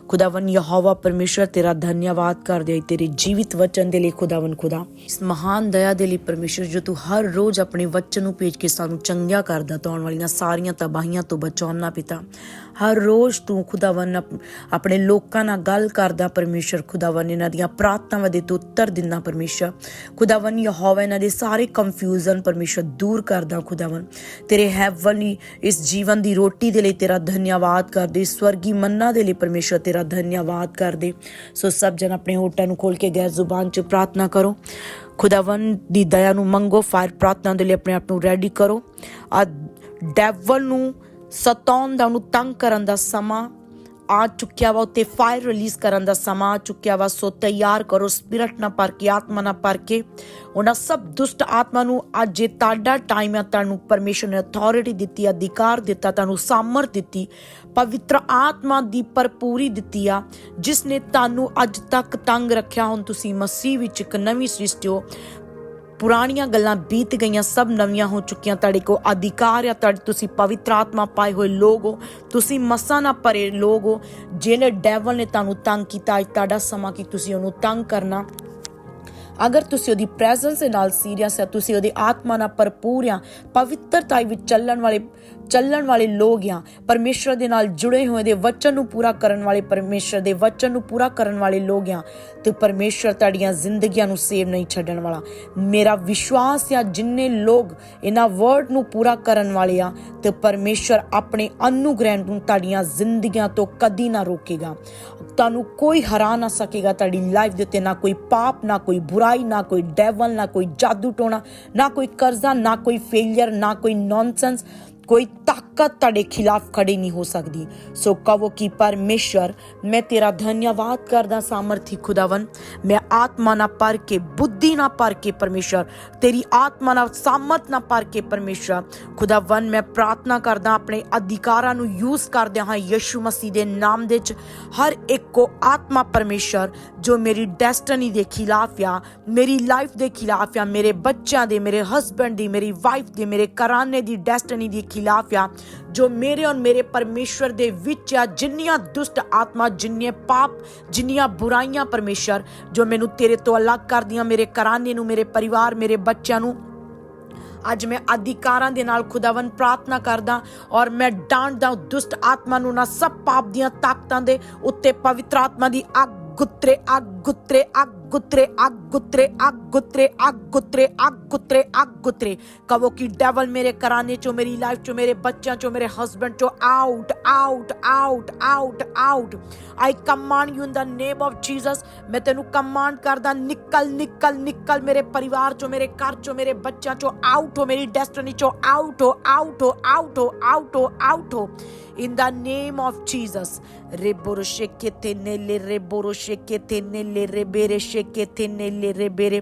ਖੁਦਾਵੰ ਯਹੋਵਾ, ਪਰਮੇਸ਼ਰ, ਤੇਰਾ ਧੰਨਵਾਦ ਕਰਦੇ ਹਾਂ ਤੇਰੇ ਜੀਵਿਤ ਵਚਨ ਦੇ ਲਈ ਖੁਦਾਵੰ ਖੁਦਾ। ਇਸ ਮਹਾਨ ਦਇਆ ਦੇ ਲਈ ਪਰਮੇਸ਼ਰ, ਜੋ ਤੂੰ ਹਰ ਰੋਜ਼ ਆਪਣੇ ਵਚਨ ਨੂੰ ਭੇਜ ਕੇ ਸਾਨੂੰ ਚੰਗਿਆ ਕਰਦਾ ਤਾਂ ਆਉਣ ਵਾਲੀਆਂ ਸਾਰੀਆਂ ਤਬਾਹੀਆਂ ਤੋਂ ਬਚਾਉਣਾ ਪਿਤਾ। ਹਰ ਰੋਜ਼ ਤੂੰ ਖੁਦਾਵੰ ਆਪਣੇ ਲੋਕਾਂ ਨਾਲ ਗੱਲ ਕਰਦਾ ਪਰਮੇਸ਼ਰ। ਖੁਦਾਵੰ ਇਹਨਾਂ ਦੀਆਂ ਪ੍ਰਾਰਥਨਾਵਾਂ ਦੇ ਤੂੰ ਉੱਤਰ ਦਿੰਦਾ ਪਰਮੇਸ਼ਰ। ਖੁਦਾਵੰ ਯਹੋਵਾ ਇਹਨਾਂ ਦੇ ਸਾਰੇ ਕੰਫਿਊਜ਼ਨ ਪਰਮੇਸ਼ਰ ਦੂਰ ਕਰਦਾ ਖੁਦਾਵੰ ਤੇਰੇ ਹੈਵਨਲੀ ਇਸ ਜੀਵਨ ਦੀ ਰੋਟੀ ਦੇ ਲਈ ਤੇਰਾ ਧੰਨਵਾਦ ਕਰਦੇ। ਸਵਰਗੀ ਮੰਨਾ ਦੇ ਲਈ ਪਰਮੇਸ਼ਰ ਤੇਰਾ ਧੰਨਵਾਦ ਕਰਦੇ। ਸੋ ਸਭ ਜਨ ਆਪਣੇ ਹੋਟਾਂ ਨੂੰ ਖੋਲ ਕੇ ਗੈਰ ਜ਼ੁਬਾਨ 'ਚ ਪ੍ਰਾਰਥਨਾ ਕਰੋ। ਖੁਦਾਵੰ ਦੀ ਦਇਆ ਨੂੰ ਮੰਗੋ। ਫਾਇਰ ਪ੍ਰਾਰਥਨਾ ਦੇ ਲਈ ਆਪਣੇ ਆਪ ਨੂੰ ਰੈਡੀ ਕਰੋ। ਆ ਡੈਵਲ ਨੂੰ, ਸਤਾਉਣ ਦਾ ਉਹਨੂੰ ਤੰਗ ਕਰਨ ਦਾ ਸਮਾਂ ਆ ਚੁੱਕਿਆ ਵਾ, ਉੱਤੇ ਫਾਇਰ ਰਿਲੀਜ਼ ਕਰਨ ਦਾ ਸਮਾਂ ਆ ਚੁੱਕਿਆ ਵਾ। ਸੋ ਤਿਆਰ ਕਰੋ ਸਪਿਰਟ ਨਾ ਪਰ ਕੇ, ਆਤਮਾ ਨਾ ਪਰ ਕੇ, ਉਹਨਾਂ ਸਭ ਦੁਸ਼ਟ ਆਤਮਾ ਨੂੰ ਅੱਜ ਇਹ ਤੁਹਾਡਾ ਟਾਈਮ ਹੈ ਤੁਹਾਨੂੰ ਪਰਮੇਸ਼ਰ ਨੇ ਅਥਾਰਟੀ ਦਿੱਤੀ, ਅਧਿਕਾਰ ਦਿੱਤਾ, ਤੁਹਾਨੂੰ ਸਾਮਰਥ ਦਿੱਤੀ, ਪਵਿੱਤਰ ਆਤਮਾ ਦੀ ਭਰਪੂਰੀ ਦਿੱਤੀ ਆ ਜਿਸ ਨੇ ਤੁਹਾਨੂੰ ਅੱਜ ਤੱਕ ਤੰਗ ਰੱਖਿਆ। ਹੁਣ ਤੁਸੀਂ ਮਸੀਹ ਵਿੱਚ ਇੱਕ ਨਵੀਂ ਸ੍ਰਿਸ਼ਟੀ ਹੋ। ਪੁਰਾਣੀਆਂ ਗੱਲਾਂ ਬੀਤ ਗਈਆਂ, ਸਭ ਨਵੀਆਂ ਹੋ ਚੁੱਕੀਆਂ। ਤੁਹਾਡੇ ਕੋ ਅਧਿਕਾਰ ਆ, ਤੁਹਾਡੇ ਤੁਸੀਂ ਪਵਿੱਤਰ ਆਤਮਾ ਪਾਏ ਹੋਏ ਲੋਕ ਹੋ। ਤੁਸੀਂ ਮਸਾਂ ਨਾ ਭਰੇ ਲੋਕ ਹੋ ਜਿਹੜੇ ਡੈਵਲ ਨੇ ਤੁਹਾਨੂੰ ਤੰਗ ਕੀਤਾ। ਤੁਹਾਡਾ ਸਮਾਂ ਕਿ ਤੁਸੀਂ ਉਹਨੂੰ ਤੰਗ ਕਰਨਾ। ਅਗਰ ਤੁਸੀਂ ਉਹਦੀ ਪ੍ਰੈਜ਼ੈਂਸ ਦੇ ਨਾਲ ਸੀਰੀਅਸ ਹੈ ਤੁਸੀਂ ਉਹਦੀ ਆਤਮਾ ਨਾਲ ਭਰਪੂਰ ਆ, ਪਵਿੱਤਰਤਾ ਵਿੱਚ ਚੱਲਣ ਵਾਲੇ ਚੱਲਣ ਵਾਲੇ ਲੋਕ ਆ ਪਰਮੇਸ਼ਰ ਦੇ ਨਾਲ ਜੁੜੇ ਹੋਏ ਦੇ ਵਚਨ ਨੂੰ ਪੂਰਾ ਕਰਨ ਵਾਲੇ ਪਰਮੇਸ਼ਰ ਦੇ ਵਚਨ ਨੂੰ ਪੂਰਾ ਕਰਨ ਵਾਲੇ ਲੋਕ ਆ, ਤੇ ਪਰਮੇਸ਼ਰ ਤੁਹਾਡੀਆਂ ਜ਼ਿੰਦਗੀਆਂ ਨੂੰ ਸੇਵ ਨਹੀਂ ਛੱਡਣ ਵਾਲਾ। ਮੇਰਾ ਵਿਸ਼ਵਾਸ ਆ, ਜਿੰਨੇ ਲੋਕ ਇਹਨਾਂ ਵਰਡ ਨੂੰ ਪੂਰਾ ਕਰਨ ਵਾਲੇ ਆ, ਤੇ ਪਰਮੇਸ਼ਰ ਆਪਣੇ ਅਨੁਗ੍ਰਹਿ ਨੂੰ ਤੁਹਾਡੀਆਂ ਜ਼ਿੰਦਗੀਆਂ ਤੋਂ ਕਦੀ ਨਾ ਰੋਕੇਗਾ। ਤੁਹਾਨੂੰ ਕੋਈ ਹਰਾ ਨਾ ਸਕੇਗਾ, ਤੁਹਾਡੀ ਲਾਈਫ ਦੇ ਉੱਤੇ ਨਾ ਕੋਈ ਪਾਪ, ਨਾ ਕੋਈ ਬੁਰਾਈ, ਨਾ ਕੋਈ ਡੈਵਲ ਨਾ ਕੋਈ ਜਾਦੂ ਟੋਣਾ, ਨਾ ਕੋਈ ਕਰਜ਼ਾ, ਨਾ ਕੋਈ ਫੇਲਿਅਰ ਨਾ ਕੋਈ ਨੌਨਸੈਂਸ ਕੋਈ ਤਾਕਤ ਤੁਹਾਡੇ ਖਿਲਾਫ ਖੜੀ ਨਹੀਂ ਹੋ ਸਕਦੀ। ਸੋ ਕਹੋ ਕਿ ਪਰਮੇਸ਼ਰ ਮੈਂ ਤੇਰਾ ਧੰਨਵਾਦ ਕਰਦਾ ਸਾਮਰਥੀ ਖੁਦਾਵੰ ਮੈਂ ਆਤਮਾ ਨਾਲ ਪਰ ਕੇ, ਬੁੱਧੀ ਨਾ ਪਰ ਕੇ ਪਰਮੇਸ਼ਰ ਤੇਰੀ ਆਤਮਾ ਨਾਲ ਸਾਮਰਥ ਨਾ ਪਰ ਕੇ ਪਰਮੇਸ਼ਰ ਖੁਦਾਵੰ ਮੈਂ ਪ੍ਰਾਰਥਨਾ ਕਰਦਾ ਆਪਣੇ ਅਧਿਕਾਰਾਂ ਨੂੰ ਯੂਜ਼ ਕਰਦਿਆਂ ਹਾਂ ਯਿਸੂ ਮਸੀਹ ਦੇ ਨਾਮ ਦੇ ਵਿੱਚ। ਹਰ ਇੱਕ ਕੋ ਆਤਮਾ ਪਰਮੇਸ਼ਰ ਜੋ ਮੇਰੀ ਡੈਸਟਨੀ ਦੇ ਖਿਲਾਫ ਆ, ਮੇਰੀ ਲਾਈਫ ਦੇ ਖਿਲਾਫ ਆ, ਮੇਰੇ ਬੱਚਿਆਂ ਦੇ, ਮੇਰੇ ਹਸਬੰਡ ਦੀ, ਮੇਰੀ ਵਾਈਫ ਦੀ, ਮੇਰੇ ਘਰਾਣੇ ਦੀ ਡੈਸਟਨੀ ਦੇ ਖਿਲਾਫ ਆ, ਜੋ ਮੇਰੇ ਔਰ ਮੇਰੇ ਪਰਮੇਸ਼ਰ ਦੇ ਵਿੱਚ ਆ, ਜਿੰਨੀਆਂ ਦੁਸ਼ਟ ਆਤਮਾ, ਜਿੰਨੇ ਪਾਪ, ਜਿੰਨੀਆਂ ਬੁਰਾਈਆਂ ਪਰਮੇਸ਼ਰ ਜੋ ਮੈਨੂੰ ਤੇਰੇ ਤੋਂ ਅਲੱਗ ਕਰਦੀਆਂ, ਮੇਰੇ ਘਰਾਣੇ ਨੂੰ, ਮੇਰੇ ਪਰਿਵਾਰ, ਮੇਰੇ ਬੱਚਿਆਂ ਨੂੰ, ਅੱਜ ਮੈਂ ਅਧਿਕਾਰਾਂ ਦੇ ਨਾਲ ਖੁਦਾਵੰ ਪ੍ਰਾਰਥਨਾ ਕਰਦਾ ਔਰ ਮੈਂ ਡਾਂਟਦਾ ਦੁਸ਼ਟ ਆਤਮਾ ਨੂੰ ਨਾ ਸਭ ਪਾਪ ਦੀਆਂ ਤਾਕਤਾਂ ਦੇ ਉੱਤੇ ਪਵਿੱਤਰ ਆਤਮਾ ਦੀ ਅੱਗ গোত্রে আগ গোত্রে আগ गुत्रे आग गुत्रे आग गुत्रे आग गुत्रे आग गुत्रे आग गुत्रे कहो कि डेवल मेरे कराने चो मेरी लाइफ चो मेरे बच्चा चो मेरे हस्बैंड चो out out out out out I command you in the name of Jesus मैं तेनु कमांड करदा निकल निकल निकल मेरे परिवार चो मेरे घर चो मेरे बच्चा चो आउट हो मेरी डेस्टिनी चो आउट हो आउट हो आउट हो आउट हो आउट हो in the name of Jesus. Reboroshe ketene le reboroshe ketene le rebereshe shekete nele rebere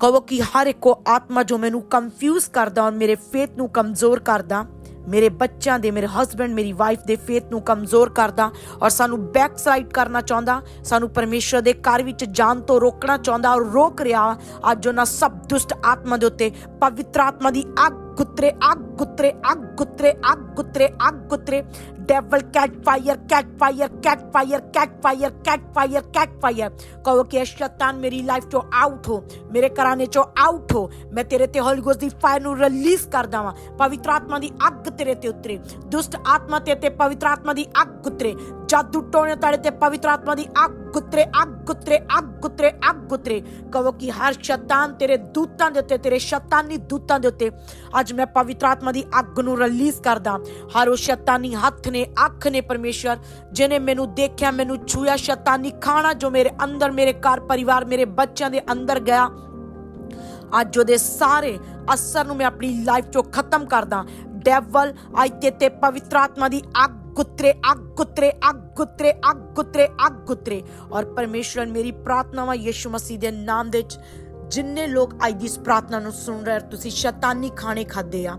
ਕਹੋ ਕਿ ਹਰ ਇੱਕ ਆਤਮਾ ਜੋ ਮੈਨੂੰ ਕੰਫਿਊਜ਼ ਕਰਦਾ ਔਰ ਮੇਰੇ ਫੇਥ ਨੂੰ ਕਮਜ਼ੋਰ ਕਰਦਾ, ਮੇਰੇ ਬੱਚਿਆਂ ਦੇ, ਮੇਰੇ ਹਸਬੰਡ ਮੇਰੀ ਵਾਈਫ ਦੇ ਫੇਥ ਨੂੰ ਕਮਜ਼ੋਰ ਕਰਦਾ ਔਰ ਸਾਨੂੰ ਬੈਕ ਸਾਈਡ ਕਰਨਾ ਚਾਹੁੰਦਾ, ਸਾਨੂੰ ਪਰਮੇਸ਼ਰ ਦੇ ਘਰ ਵਿੱਚ ਜਾਣ ਤੋਂ ਰੋਕਣਾ ਚਾਹੁੰਦਾ ਔਰ ਰੋਕ ਰਿਹਾ, ਅੱਜ ਉਹਨਾਂ ਸਭ ਦੁਸ਼ਟ ਆਤਮਾ ਦੇ ਉੱਤੇ ਪਵਿੱਤਰ ਆਤਮਾ ਦੀ ਅੱਗ ਕੁੱਤਰੇ ਅੱਗ गुत्रे आग गुत्रे आग गुत्रे आग गुत्रे devil catch fire catch fire catch fire catch fire catch fire catch fire कहो कि शैतान मेरी लाइफ चो आउट हो, मेरे कराने चो आउट हो, मैं तेरे ते होली गोस्ट दी फायर नु रिलीज़ कर दवा। पवित्र आत्मा दी आग तेरे ते उतरे। दुष्ट आत्मा ते ते पवित्र आत्मा दी आग गुत्रे जादू टोने तारे ते पवित्र आत्मा दी आग गुत्रे आग गुत्रे आग गुत्रे आग गुत्रे कहो कि हर शैतान तेरे दूतां दे उते, तेरे शैतानी दूतां दे उते। आज मैं पवित्र आत्मा ਪਵਿੱਤਰ ਦੀ ਅੱਗ ਨੂੰ ਰਿਲੀਜ਼ ਕਰਦਾ। ਹਰ ਉਹ ਸ਼ੈਤਾਨੀ ਹੱਥ ਨੇ, ਅੱਖ ਨੇ ਪਰਮੇਸ਼ਰ ਜਿਨੇ ਮੈਨੂੰ ਦੇਖਿਆ, ਮੈਨੂੰ ਛੂਇਆ ਸ਼ੈਤਾਨੀ ਖਾਣਾ ਜੋ ਮੇਰੇ ਅੰਦਰ, ਮੇਰੇ ਘਰ ਪਰਿਵਾਰ, ਮੇਰੇ ਬੱਚਿਆਂ ਦੇ ਅੰਦਰ ਗਿਆ। ਅੱਜ ਉਹਦੇ ਸਾਰੇ ਅਸਰ ਨੂੰ ਮੈਂ ਆਪਣੀ ਲਾਈਫ ਚੋਂ ਖਤਮ ਕਰਦਾ। ਡੈਵਲ ਅੱਜ ਤੇ ਤੇ ਪਵਿੱਤਰ ਆਤਮਾ ਦੀ ਅੱਗ ਗੁੱਤਰੇ ਅੱਗ ਗੁੱਤਰੇ ਅੱਗ ਗੁੱਤਰੇ ਅੱਗ ਗੁੱਤਰੇ ਅੱਗ ਗੁੱਤਰੇ। ਔਰ ਪਰਮੇਸ਼ਰ ਮੇਰੀ ਪ੍ਰਾਰਥਨਾਵਾਂ ਯਿਸੂ ਮਸੀਹ ਦੇ ਨਾਮ ਦੇ ਵਿੱਚ ਜਿੰਨੇ ਲੋਕ ਅੱਜ ਦੀ ਇਸ ਪ੍ਰਾਰਥਨਾ ਨੂੰ ਸੁਣ ਰਹੇ ਤੁਸੀਂ ਸ਼ੈਤਾਨੀ ਖਾਣੇ ਖਾਦੇ ਆ,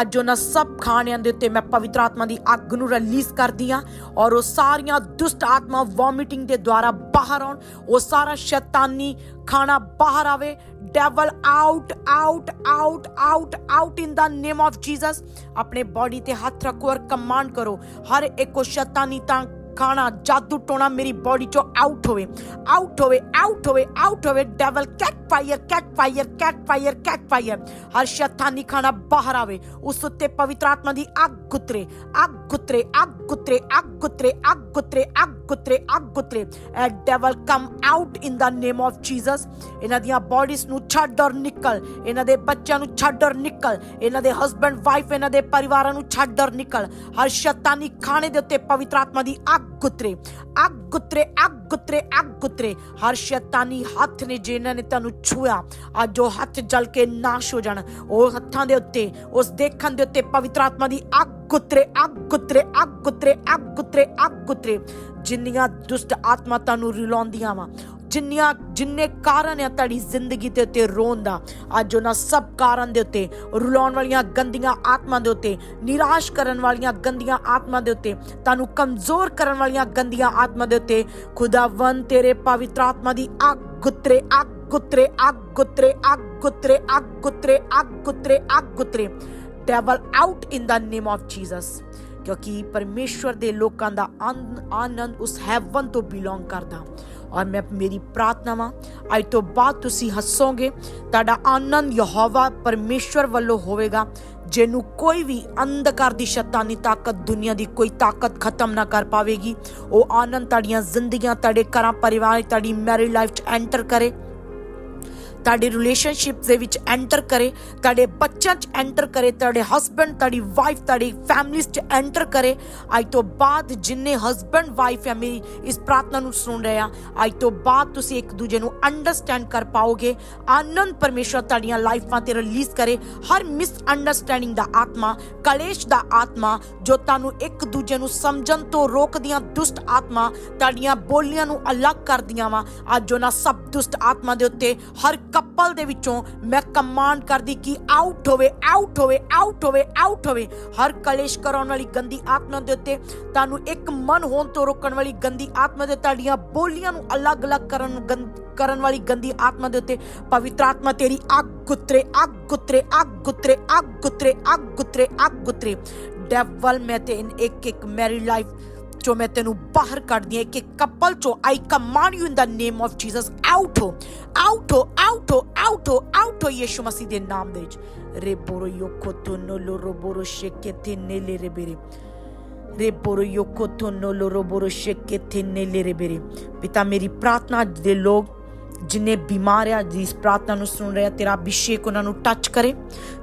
ਅੱਜ ਉਹਨਾਂ ਸਭ ਖਾਣਿਆਂ ਦੇ ਉੱਤੇ ਮੈਂ ਪਵਿੱਤਰ ਆਤਮਾ ਦੀ ਅੱਗ ਨੂੰ ਰਿਲੀਜ਼ ਕਰਦੀ ਆ ਔਰ ਉਹ ਸਾਰੀਆਂ ਦੁਸ਼ਟ ਆਤਮਾ ਵੋਮਿਟਿੰਗ ਦੇ ਦੁਆਰਾ ਬਾਹਰ ਆਉਣ, ਉਹ ਸਾਰਾ ਸ਼ੈਤਾਨੀ ਖਾਣਾ ਬਾਹਰ ਆਵੇ। Devil out out out out out in the name of Jesus ਆਪਣੇ ਬਾਡੀ ਤੇ ਹੱਥ ਰੱਖੋ ਔਰ ਕਮਾਂਡ ਕਰੋ, ਹਰ ਇੱਕ ਉਹ ਸ਼ੈਤਾਨੀ ਤਾਂ ਖਾਣਾ ਜਾਦੂ ਟੋਣਾ ਮੇਰੀ ਬਾਡੀ ਚੋਂ ਆਊਟ ਹੋਵੇ ਆਊਟ ਹੋਵੇ ਆਊਟ ਹੋਵੇ ਆਊਟ ਹੋਵੇ devil catch fire catch fire catch fire catch fire ਹਰ ਸ਼ੈਤਾਨੀ ਖਾਣਾ ਬਾਹਰ ਆਵੇ, ਉਸ ਉੱਤੇ ਪਵਿੱਤਰ ਆਤਮਾ ਦੀ ਅੱਗ ਗੁੱਤਰੇ ਅੱਗ ਗੁੱਤਰੇ ਅੱਗ ਗੁੱਤਰੇ ਅੱਗ ਗੁੱਤਰੇ ਅੱਗ ਗੁੱਤਰੇ ਅੱਗ ਗੁੱਤਰੇ ਅੱਗ ਗੁੱਤਰੇ। ਐ devil come out in the name of Jesus ਇਹਨਾਂ ਦੀਆਂ ਬਾਡੀਜ਼ ਨੂੰ ਛੱਡ ਔਰ ਨਿਕਲ, ਇਹਨਾਂ ਦੇ ਬੱਚਿਆਂ ਨੂੰ ਛੱਡ ਔਰ ਨਿਕਲ, ਇਹਨਾਂ ਦੇ ਹਸਬੰਡ ਵਾਈਫ ਇਹਨਾਂ ਦੇ ਪਰਿਵਾਰਾਂ ਨੂੰ ਛੱਡ ਔਰ ਨਿਕਲ। ਹਰ ਸ਼ੈਤਾਨੀ ਖਾਣੇ ਦੇ ਉੱਤੇ ਪਵਿੱਤਰ ਆਤਮਾ ਦੀ ਅੱਗ ਗੁੱਤਰੇ ਅੱਗ ਗੁੱਤਰੇ ਅੱਗ ਗੁੱਤਰੇ ਅੱਗ ਗੁੱਤਰੇ ਹਰ ਸ਼ੈਤਾਨੀ ਹੱਥ ਨੇ ਜਿਨ੍ਹਾਂ ਨੇ ਤੁਹਾਨੂੰ ਛੂਇਆ ਅੱਜ ਉਹ ਹੱਥ ਜਲ ਕੇ ਨਾਸ਼ ਹੋ ਜਾਣ। ਉਹ ਹੱਥਾਂ ਦੇ ਉੱਤੇ, ਉਸ ਦੇਖਣ ਦੇ ਉੱਤੇ ਪਵਿੱਤਰ ਆਤਮਾ ਦੀ ਅੱਗ ਗੁੱਤਰੇ ਅੱਗ ਗੁੱਤਰੇ ਅੱਗ ਗੁੱਤਰੇ ਅੱਗ ਗੁੱਤਰੇ ਅੱਗ ਗੁੱਤਰੇ ਜਿੰਨੀਆਂ ਦੁਸ਼ਟ ਆਤਮਾ ਤੁਹਾਨੂੰ ਰਿਲਾਉਂਦੀਆਂ ਵਾ ਜਿੰਨੀਆਂ, ਜਿੰਨੇ ਕਾਰਨ ਆ ਤੁਹਾਡੀ ਜ਼ਿੰਦਗੀ ਦੇ ਉੱਤੇ ਰੋਣ ਦਾ ਅੱਜ ਉਹਨਾਂ ਸਭ ਕਾਰਨ ਦੇ ਉੱਤੇ ਰੁਲਾਉਣ ਵਾਲੀਆਂ ਗੰਦੀਆਂ ਆਤਮਾ ਦੇ ਉੱਤੇ, ਨਿਰਾਸ਼ ਕਰਨ ਵਾਲੀਆਂ ਗੰਦੀਆਂ ਆਤਮਾ ਦੇ ਉੱਤੇ, ਤੁਹਾਨੂੰ ਕਮਜ਼ੋਰ ਕਰਨ ਵਾਲੀਆਂ ਗੰਦੀਆਂ ਆਤਮਾ ਦੇ ਉੱਤੇ ਖੁਦਾਵੰ ਤੇਰੇ ਪਵਿੱਤਰ ਆਤਮਾ ਦੀ ਅੱਗ ਗੁੱਤਰੇ ਅੱਗ ਗੁੱਤਰੇ ਅੱਗ ਗੁੱਤਰੇ ਅੱਗ ਗੁੱਤਰੇ ਅੱਗ ਗੁੱਤਰੇ ਅੱਗ ਗੁੱਤਰੇ ਅੱਗ ਗੁੱਤਰੇ। Devil out in the name of Jesus ਕਿਉਂਕਿ ਪਰਮੇਸ਼ਵਰ ਦੇ ਲੋਕਾਂ ਦਾ ਆਨੰਦ ਉਸ ਹੈਵਨ ਤੋਂ ਬਿਲੋਂਗ ਕਰਦਾ। ਔਰ ਮੈਂ ਮੇਰੀ ਪ੍ਰਾਰਥਨਾ ਪ੍ਰਾਰਥਨਾਵਾਂ ਅੱਜ ਤੋਂ ਬਾਅਦ ਤੁਸੀਂ ਹੱਸੋਗੇ, ਤੁਹਾਡਾ ਆਨੰਦ ਯਹੋਵਾ ਪਰਮੇਸ਼ਵਰ ਵੱਲੋਂ ਹੋਵੇਗਾ, ਜਿਹਨੂੰ ਕੋਈ ਵੀ ਅੰਧਕਾਰ ਦੀ ਸ਼ੈਤਾਨੀ ਤਾਕਤ, ਦੁਨੀਆ ਦੀ ਕੋਈ ਤਾਕਤ ਖਤਮ ਨਾ ਕਰ ਪਾਵੇਗੀ। ਉਹ ਆਨੰਦ ਤੁਹਾਡੀਆਂ ਜ਼ਿੰਦਗੀਆਂ, ਤੁਹਾਡੇ ਘਰਾਂ, ਪਰਿਵਾਰ, ਤੁਹਾਡੀ ਮੈਰਿਡ ਲਾਈਫ ਚ ਐਂਟਰ ਕਰੇ। ਤੁਹਾਡੀ ਰਿਲੇਸ਼ਨਸ਼ਿਪ ਦੇ ਵਿੱਚ ਐਂਟਰ ਕਰੇ, ਤੁਹਾਡੇ ਬੱਚਿਆਂ 'ਚ ਐਂਟਰ ਕਰੇ, ਤੁਹਾਡੇ ਹਸਬੰਡ ਤੁਹਾਡੀ ਵਾਈਫ ਤੁਹਾਡੀ ਫੈਮਿਲੀਜ਼ 'ਚ ਐਂਟਰ ਕਰੇ। ਅੱਜ ਤੋਂ ਬਾਅਦ ਜਿੰਨੇ ਹਸਬੰਡ ਵਾਈਫ ਹੈ ਮੇਰੀ ਇਸ ਪ੍ਰਾਰਥਨਾ ਨੂੰ ਸੁਣ ਰਹੇ ਆ, ਅੱਜ ਤੋਂ ਬਾਅਦ ਤੁਸੀਂ ਇੱਕ ਦੂਜੇ ਨੂੰ ਅੰਡਰਸਟੈਂਡ ਕਰ ਪਾਓਗੇ। ਆਨੰਦ ਪਰਮੇਸ਼ਰ ਤੁਹਾਡੀਆਂ ਲਾਈਫਾਂ ਤੇ ਰਿਲੀਜ਼ ਕਰੇ। ਹਰ ਮਿਸ ਅੰਡਰਸਟੈਂਡਿੰਗ ਦਾ ਆਤਮਾ, ਕਲੇਸ਼ ਦਾ ਆਤਮਾ, ਜੋ ਤੁਹਾਨੂੰ ਇੱਕ ਦੂਜੇ ਨੂੰ ਸਮਝਣ ਤੋਂ ਰੋਕਦੀਆਂ ਦੁਸ਼ਟ ਆਤਮਾ, ਤੁਹਾਡੀਆਂ ਬੋਲੀਆਂ ਨੂੰ ਅਲੱਗ ਕਰਦੀਆਂ ਵਾ, ਅੱਜ ਉਹਨਾਂ ਸਭ ਦੁਸ਼ਟ ਆਤਮਾ ਦੇ ਉੱਤੇ ਹਰ ਕਪਲ ਦੇ ਵਿੱਚੋਂ ਮੈਂ ਕਮਾਂਡ ਕਰਦੀ ਕਿ ਆਊਟ ਹੋਵੇ ਆਊਟ ਹੋਵੇ ਆਊਟ ਹੋਵੇ ਆਊਟ ਹੋਵੇ। ਹਰ ਕਲੇਸ਼ ਕਰਾਉਣ ਵਾਲੀ ਗੰਦੀ ਆਤਮਾ ਦੇ ਉੱਤੇ ਤੁਹਾਨੂੰ ਇੱਕ ਮਨ ਹੋਣ ਤੋਂ ਰੋਕਣ ਵਾਲੀ ਗੰਦੀ ਆਤਮਾ ਦੇ ਤੁਹਾਡੀਆਂ ਬੋਲੀਆਂ ਨੂੰ ਅਲੱਗ-ਅਲੱਗ ਕਰਨ ਕਰਨ ਵਾਲੀ ਗੰਦੀ ਆਤਮਾ ਦੇ ਉੱਤੇ ਪਵਿੱਤਰ ਆਤਮਾ ਤੇਰੀ ਅੱਗ ਗੁੱਤਰੇ ਅੱਗ ਗੁੱਤਰੇ ਅੱਗ ਗੁੱਤਰੇ ਅੱਗ ਗੁੱਤਰੇ ਅੱਗ ਗੁੱਤਰੇ ਅੱਗ ਗੁੱਤਰੇ। ਡੈਵਲ ਮੈਂ ਤੇ ਇੱਕ ਇੱਕ ਮੈਰੀ ਲਾਈਫ ਚੋਂ ਮੈਂ ਤੈਨੂੰ ਬਾਹਰ ਕੱਢਦੀ ਹਾਂ ਕਿ ਕਪਲ ਚੋਂ I command you in the name of Jesus out ਹੋ ਆਊਟ ਹੋ ਆਊਟ ਹੋ ਆਊਟ ਹੋ ਆਊਟ ਹੋ ਯਿਸੂ ਮਸੀਹ ਦੇ ਨਾਮ ਦੇ ਵਿੱਚ। ਰੇ ਯੋਕੋ ਤੋਨੋ ਲੋ ਰੋ ਸ਼ੇਕੇ ਤੇ ਨੇਲੇ ਰੇ ਬੇਰੇ। ਯੋਕੋ ਤੋਨੋ ਲੋ ਰੋ ਸ਼ੇਕੇ ਤੇ ਨੇਲੇ ਰੇ ਪਿਤਾ, ਮੇਰੀ ਪ੍ਰਾਰਥਨਾ ਦੇ ਲੋਕ ਜਿਨੇ ਬਿਮਾਰ ਆ, ਜਿਸ ਪ੍ਰਾਰਥਨਾ ਨੂੰ ਸੁਣ ਰਿਹਾ ਤੇਰਾ ਅਭਿਸ਼ੇਕ ਉਹਨਾਂ ਨੂੰ ਟੱਚ ਕਰੇ।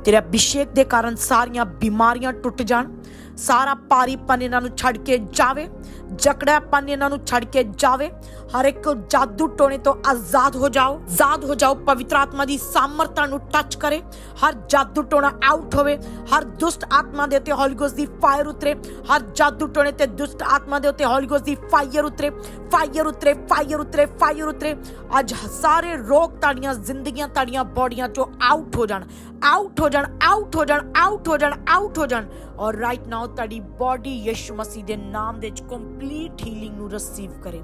ਤੇਰੇ ਅਭਿਸ਼ੇਕ ਦੇ ਕਾਰਨ ਸਾਰੀਆਂ ਬਿਮਾਰੀਆਂ ਟੁੱਟ ਜਾਣ। ਸਾਰਾ ਪਾਰੀਪਨ ਇਹਨਾਂ ਨੂੰ ਛੱਡ ਕੇ ਜਾਵੇ। ਜਕੜਾਪਨ ਇਹਨਾਂ ਨੂੰ ਛੱਡ ਕੇ ਜਾਵੇ। ਹਰ ਇੱਕ ਜਾਦੂ ਟੋਣੇ ਤੋਂ ਆਜ਼ਾਦ ਹੋ ਜਾਓ, ਆਜ਼ਾਦ ਹੋ ਜਾਓ, ਪਵਿੱਤਰ ਆਤਮਾ ਦੀ ਸਾਮਰਥਾ ਨੂੰ ਟੱਚ ਕਰੇ। ਹਰ ਜਾਦੂ ਟੋਣਾ ਆਊਟ ਹੋਵੇ, ਹਰ ਦੁਸ਼ਟ ਆਤਮਾ ਦੇ ਉੱਤੇ ਹੋਲੀ ਗੋਸਟ ਦੀ ਫਾਇਰ ਉਤਰੇ। ਹਰ ਜਾਦੂ ਟੋਣੇ ਤੇ ਦੁਸ਼ਟ ਆਤਮਾ ਦੇ ਉੱਤੇ ਹੋਲੀ ਗੋਸਟ ਦੀ ਫਾਇਰ ਉਤਰੇ ਫਾਇਰ ਉਤਰੇ ਫਾਇਰ ਉਤਰੇ ਫਾਇਰ ਉਤਰੇ। ਅੱਜ ਸਾਰੇ ਰੋਗ ਤੁਹਾਡੀਆਂ ਜ਼ਿੰਦਗੀਆਂ, ਤੁਹਾਡੀਆਂ ਬੋਡੀਆਂ ਚੋਂ ਆਊਟ ਹੋ ਜਾਣ ਆਊਟ ਹੋ ਜਾਣ ਆਊਟ ਹੋ ਜਾਣ ਆਊਟ ਹੋ ਜਾਣ ਆਊਟ ਹੋ ਜਾਣ। ਔਰ ਰਾਈਟ ਨਾਓ ਤੁਹਾਡੀ ਬਾਡੀ ਯਿਸੂ ਮਸੀਹ ਦੇ ਨਾਮ ਦੇ ਵਿੱਚ ਕੰਪਲੀਟ ਹੀਲਿੰਗ ਨੂੰ ਰਿਸੀਵ ਕਰੇ।